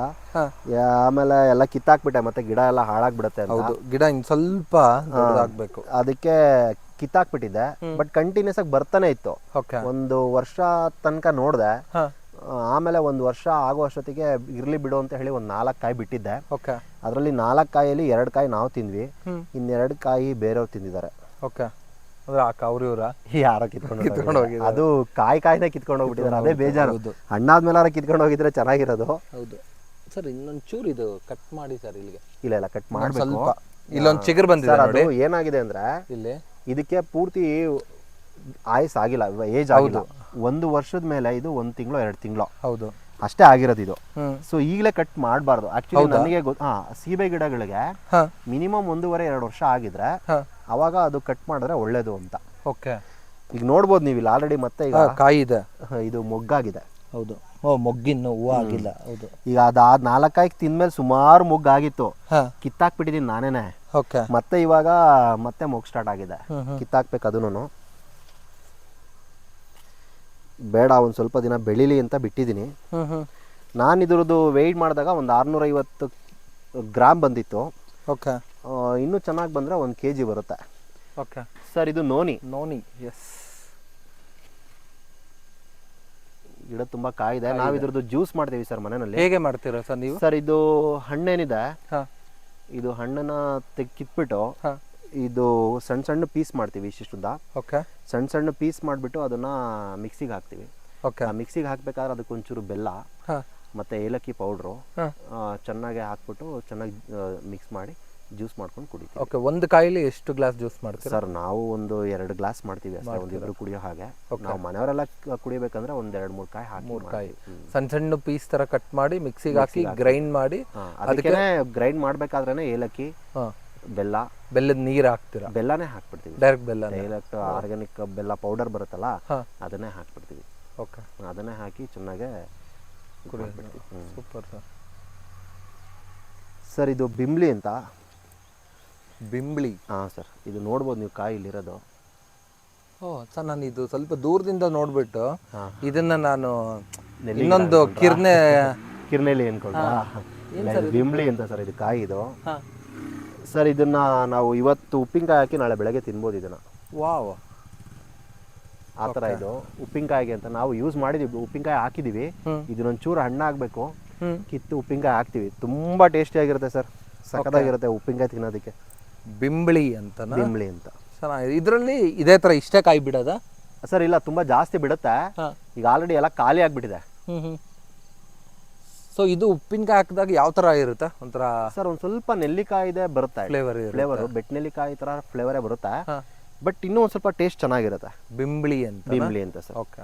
ಆಮೇಲೆ ಎಲ್ಲ ಕಿತ್ತಾಕ್ಬಿಟ್ಟೆ. ಮತ್ತೆ ಗಿಡ ಎಲ್ಲ ಹಾಳಾಗ್ಬಿಡತ್ತೆ ಅಂತ. ಹೌದು. ಗಿಡ ಇನ್ನು ಸ್ವಲ್ಪ ದೊಡ್ಡದಾಗಬೇಕು ಅದಕ್ಕೆ ಕಿತ್ತಾಕ್ಬಿಟ್ಟಿದ್ದೆ. ಬಟ್ ಕಂಟಿನ್ಯೂಸ್ ಆಗಿ ಬರ್ತಾನೆ ಇತ್ತು. ಓಕೆ. ಒಂದು ವರ್ಷ ತನಕ ನೋಡಿದೆ. ಹಾಂ. ಆಮೇಲೆ ಒಂದು ವರ್ಷ ಆಗೋ ಅಷ್ಟೊತ್ತಿಗೆ ಇರ್ಲಿ ಬಿಡು ಅಂತ ಹೇಳಿ ಒಂದು ನಾಲ್ಕು ಕಾಯಿ ಬಿಟ್ಟಿದ್ದೆ. ಓಕೆ. ಅದರಲ್ಲಿ ನಾಲ್ಕು ಕಾಯಲ್ಲಿ ಎರಡು ಕಾಯಿ ನಾವು ತಿಂದ್ವಿ. ಇನ್ನೆರಡು ಕಾಯಿ ಬೇರೆಯವ್ರು ತಿಂದಿದ್ದಾರೆ. ಓಕೆ. ಅಂದ್ರೆ ಆ ಯಾರೋ ಕಿತ್ಕೊಂಡು ಕಿತ್ಕೊಂಡು ಹೋಗಿದ್ದಾರೆ. ಅದು ಕಾಯಿ ಕಾಯಿನ ಕಿತ್ಕೊಂಡು ಹೋಗ್ಬಿಟ್ಟಿದ್ದಾರೆ. ಅದೇ ಬೇಜಾರು. ಹೌದು. ಹಣ್ಣಾದ್ಮೇಲೆ ಕಿತ್ಕೊಂಡು ಹೋಗಿದ್ರೆ ಚೆನ್ನಾಗಿರೋದು. ಹೌದು. ಸರ್ ಇನ್ನೊಂದು ಚೂರು ಇದು ಕಟ್ ಮಾಡಿ ಸರ್ ಇಲ್ಲಿಗೆ. ಇಲ್ಲ ಇಲ್ಲ ಕಟ್ ಮಾಡಬೇಕು. ಸ್ವಲ್ಪ. ಇಲ್ಲೊಂದು ಚಿಗುರು ಬಂದಿದೆ ಸರ್ ನೋಡಿ. ಅದು ಏನಾಗಿದೆ ಅಂದ್ರೆ ಇಲ್ಲಿ. ಇದಕ್ಕೆ ಪೂರ್ತಿ ಆಯಸ್ ಆಗಿಲ್ಲ ಏಜ್ ಆಗಿಲ್ಲ. ಒಂದು ವರ್ಷದ ಮೇಲೆ ಇದು ಒಂದ್ ತಿಂಗಳು ಎರಡು ತಿಂಗಳು. ಹೌದು. ಅಷ್ಟೇ ಆಗಿರೋದು ಇದು. ಹ್ಮ್. ಸೊ ಈಗಲೇ ಕಟ್ ಮಾಡಬಾರ್ದು. ಆಕ್ಚುಲಿ ನನಗೆ ಗೊತ್ತು ಹಾ ಸೀಬೆ ಗಿಡಗಳಿಗೆ ಹಾ. ಮಿನಿಮಮ್ ಒಂದೂವರೆ ಎರಡು ವರ್ಷ ಆಗಿದ್ರೆ ಹಾ. ಅವಾಗ ಅದು ಕಟ್ ಮಾಡಿದ್ರೆ ಒಳ್ಳೇದು ಅಂತ. ಓಕೆ ಈಗ ನೋಡ್ಬೋದು ನೀವು ಇಲ್ಲಿ ಆಲ್ರೆಡಿ ಮತ್ತೆ ಈಗ ಕಾಯಿ ಇದೆ ಇದು ಮೊಗ್ಗಾಗಿದೆ. ಹೌದು. ಓ ಮೊಗ್ಗಿನ ಹೂವು ಆಗಿಲ್ಲ. ಹೌದು. ಈಗ ಅದಾದ ನಾಲ್ಕಾಯ್ಕೆ ತಿಂದ್ಮೇಲೆ ಸುಮಾರು ಮೊಗ್ಗಾಗಿತ್ತು. ಕಿತ್ತಾಕ್ಬಿಟ್ಟಿದ್ದೀನಿ ನಾನೇನೆ. ಓಕೆ ಮತ್ತೆ ಇವಾಗ ಮತ್ತೆ ಮೊಗ್ ಸ್ಟಾರ್ಟ್ ಆಗಿದೆ. ಕಿತ್ತಾಕ್ಬೇಕು ಅದನ್ನು. ಬೇಡ ಒಂದು ಸ್ವಲ್ಪ ದಿನ ಬೆಳಿಲಿ ಅಂತ ಬಿಟ್ಟಿದ್ದೀನಿ ನಾನು ಇದ್ರದ್ದು ವೆಯ್ಟ್ ಮಾಡಿದಾಗ ಒಂದು ಆರುನೂರೈವತ್ತು ಗ್ರಾಮ್ ಬಂದಿತ್ತು. ಓಕೆ ಇನ್ನೂ ಚೆನ್ನಾಗಿ ಬಂದರೆ ಒಂದು ಕೆ ಜಿ ಬರುತ್ತೆ. ಓಕೆ ಸರ್ ಇದು ನೋನಿ. ನೋನಿ ಎಸ್ ಗಿಡ ತುಂಬಾ ಕಾಯಿದೆ. ನಾವು ಇದ್ರದ್ದು ಜ್ಯೂಸ್ ಮಾಡ್ತೀವಿ ಸರ್ ಮನೆಯಲ್ಲಿ. ಹೇಗೆ ಮಾಡ್ತೀರಾ ಸರ್ ನೀವು? ಸರ್ ಇದು ಹಣ್ಣೇನಿದೆ. ಹಾ. ಇದು ಹಣ್ಣನ್ನ ತೆಕ್ಕಿಟ್ಬಿಟ್ಟು ಹಾ. ಇದು ಸಣ್ಣ ಸಣ್ಣ ಪೀಸ್ ಮಾಡ್ತೀವಿ ಇಷ್ಟಿಷ್ಟುದ್ದ ಓಕೆ ಸಣ್ಣ ಸಣ್ಣ ಪೀಸ್ ಮಾಡಿಬಿಟ್ಟು ಅದನ್ನ ಮಿಕ್ಸಿಗೆ ಹಾಕ್ತೀವಿ. ಓಕೆ ಮಿಕ್ಸಿಗೆ ಹಾಕ್ಬೇಕಾದ್ರೆ ಅದಕ್ಕೆ ಒಂಚೂರು ಬೆಲ್ಲ. ಹಾಂ. ಮತ್ತು ಏಲಕ್ಕಿ ಪೌಡ್ರು ಚೆನ್ನಾಗಿ ಹಾಕ್ಬಿಟ್ಟು ಚೆನ್ನಾಗಿ ಮಿಕ್ಸ್ ಮಾಡಿ ಜ್ಯೂಸ್ ಮಾಡ್ಕೊಂಡು ಕುಡಿತೀವಿ. ಓಕೆ ಒಂದು ಕಾಯಿಲಿ ಎಷ್ಟು ಗ್ಲಾಸ್ ಜ್ಯೂಸ್ ಮಾಡ್ತೀವಿ ಸರ್ ನಾವು ಒಂದು ಎರಡು ಗ್ಲಾಸ್ ಮಾಡ್ತೀವಿ ಅಷ್ಟೇ ಒಂದು ಇಬ್ಬರು ಕುಡಿಯೋ ಹಾಗೆ. ನಾವು ಮನೆಯವರೆಲ್ಲ ಕುಡಿಬೇಕಂದ್ರೆ ಒಂದ್ ಎರಡು ಮೂರು ಕಾಯಿ ಹಾಕಿ ಮೂರು ಕಾಯಿ. ಸಣ್ಣ ಸಣ್ಣ ಪೀಸ್ ತರ ಕಟ್ ಮಾಡಿ ಮಿಕ್ಸಿಗೆ ಹಾಕಿ ಗ್ರೈಂಡ್ ಮಾಡಿ ಅದಕ್ಕೆ ಗ್ರೈಂಡ್ ಮಾಡ್ಬೇಕಾದ್ರೇನೆ ಏಲಕ್ಕಿ ಬೆಲ್ಲ. ಬೆಲ್ಲದ ನೀರು ಹಾಕ್ತೀರಾ? ಬೆಲ್ಲನೇ ಹಾಕ್ಬಿಡ್ತೀವಿ. ಡೈರೆಕ್ಟ್ ಬೆಲ್ಲ ಡೈರೆಕ್ಟ್ ಆರ್ಗ್ಯಾನಿಕ್ ಬೆಲ್ಲ ಪೌಡರ್ ಬರುತ್ತಲ್ಲ ಅದನ್ನೇ ಹಾಕ್ಬಿಡ್ತೀವಿ. ಓಕೆ. ಅದನ್ನೇ ಹಾಕಿ ಚೆನ್ನಾಗೆ ಸೂಪರ್ ಸರ್ ಸರ್ ಇದು ಬಿಂಬ್ಳಿ ಅಂತ? ಬಿಂಬ್ಳಿ. ಹಾಂ ಸರ್. ಇದು ನೋಡ್ಬೋದು ನೀವು ಕಾಯಿ ಇಲ್ಲಿರೋದು ಓ ಸರ್ ನಾನು ಇದು ಸ್ವಲ್ಪ ದೂರದಿಂದ ನೋಡ್ಬಿಟ್ಟು ಇದನ್ನು ಇದನ್ನ ನಾನು ಇನ್ನೊಂದು ಕಿರ್ನೆ ಕಿರ್ನೆಲಿ ಅನ್ಕೊಂಡ ಬಿಂಬ್ಳಿ ಅಂತ ಸರ್ ಇದು ಕಾಯಿ ಇದು. ಸರ್ ಇದನ್ನ ನಾವು ಇವತ್ತು ಉಪ್ಪಿನಕಾಯಿ ಹಾಕಿ ನಾಳೆ ಬೆಳಗ್ಗೆ ತಿನ್ಬೋದು ಇದನ್ನ. ವಾವ್. ಆ ತರ ಇದು. ಉಪ್ಪಿನಕಾಯಿಗೆ ಅಂತ ನಾವು ಯೂಸ್ ಮಾಡಿದೀವಿ. ಉಪ್ಪಿನಕಾಯಿ ಹಾಕಿದೀವಿ. ಇದನ್ನೊಂಚೂರು ಹಣ್ಣಾಗಬೇಕು ಕಿತ್ತು ಉಪ್ಪಿನಕಾಯಿ ಹಾಕ್ತೀವಿ. ತುಂಬಾ ಟೇಸ್ಟಿಯಾಗಿರುತ್ತೆ ಸರ್. ಸಖತ್ತಾಗಿರುತ್ತೆ ಉಪ್ಪಿನಕಾಯಿ ತಿನ್ನೋದಕ್ಕೆ. ಬಿಂಬಳಿ ಅಂತ ಬಿಂಬಳಿ ಅಂತ. ಚೆನ್ನಾಗಿದೆ. ಇದರಲ್ಲಿ ಇದೇ ತರ ಇಷ್ಟೇ ಕಾಯಿ ಬಿಡೋದ? ಸರ್ ಇಲ್ಲ ತುಂಬಾ ಜಾಸ್ತಿ ಬಿಡುತ್ತೆ? ಈಗ ಆಲ್ರೆಡಿ ಎಲ್ಲ ಖಾಲಿ ಆಗ್ಬಿಟ್ಟಿದೆ. ಸೊ ಇದು ಉಪ್ಪಿನಕಾಯಿ ಹಾಕಿದಾಗ ಯಾವ ತರ ಇರುತ್ತೆ? ಒಂಥರ ಸರ್ ಒಂದ್ ಸ್ವಲ್ಪ ನೆಲ್ಲಿಕಾಯಿ ಇದೆ ಬರುತ್ತೆ? ಫ್ಲೇವರ್ ಫ್ಲೇವರ್ ಬೆಟ್ ನೆಲ್ಲಿಕಾಯಿ ತರ ಫ್ಲೇವರೇ ಬರುತ್ತೆ? ಬಟ್ ಇನ್ನೂ ಒಂದ್ ಸ್ವಲ್ಪ ಟೇಸ್ಟ್ ಚೆನ್ನಾಗಿರುತ್ತೆ. ಬಿಂಬ್ಳಿ ಅಂತ ಬಿಂಬಳಿ ಅಂತ ಸರ್. ಓಕೆ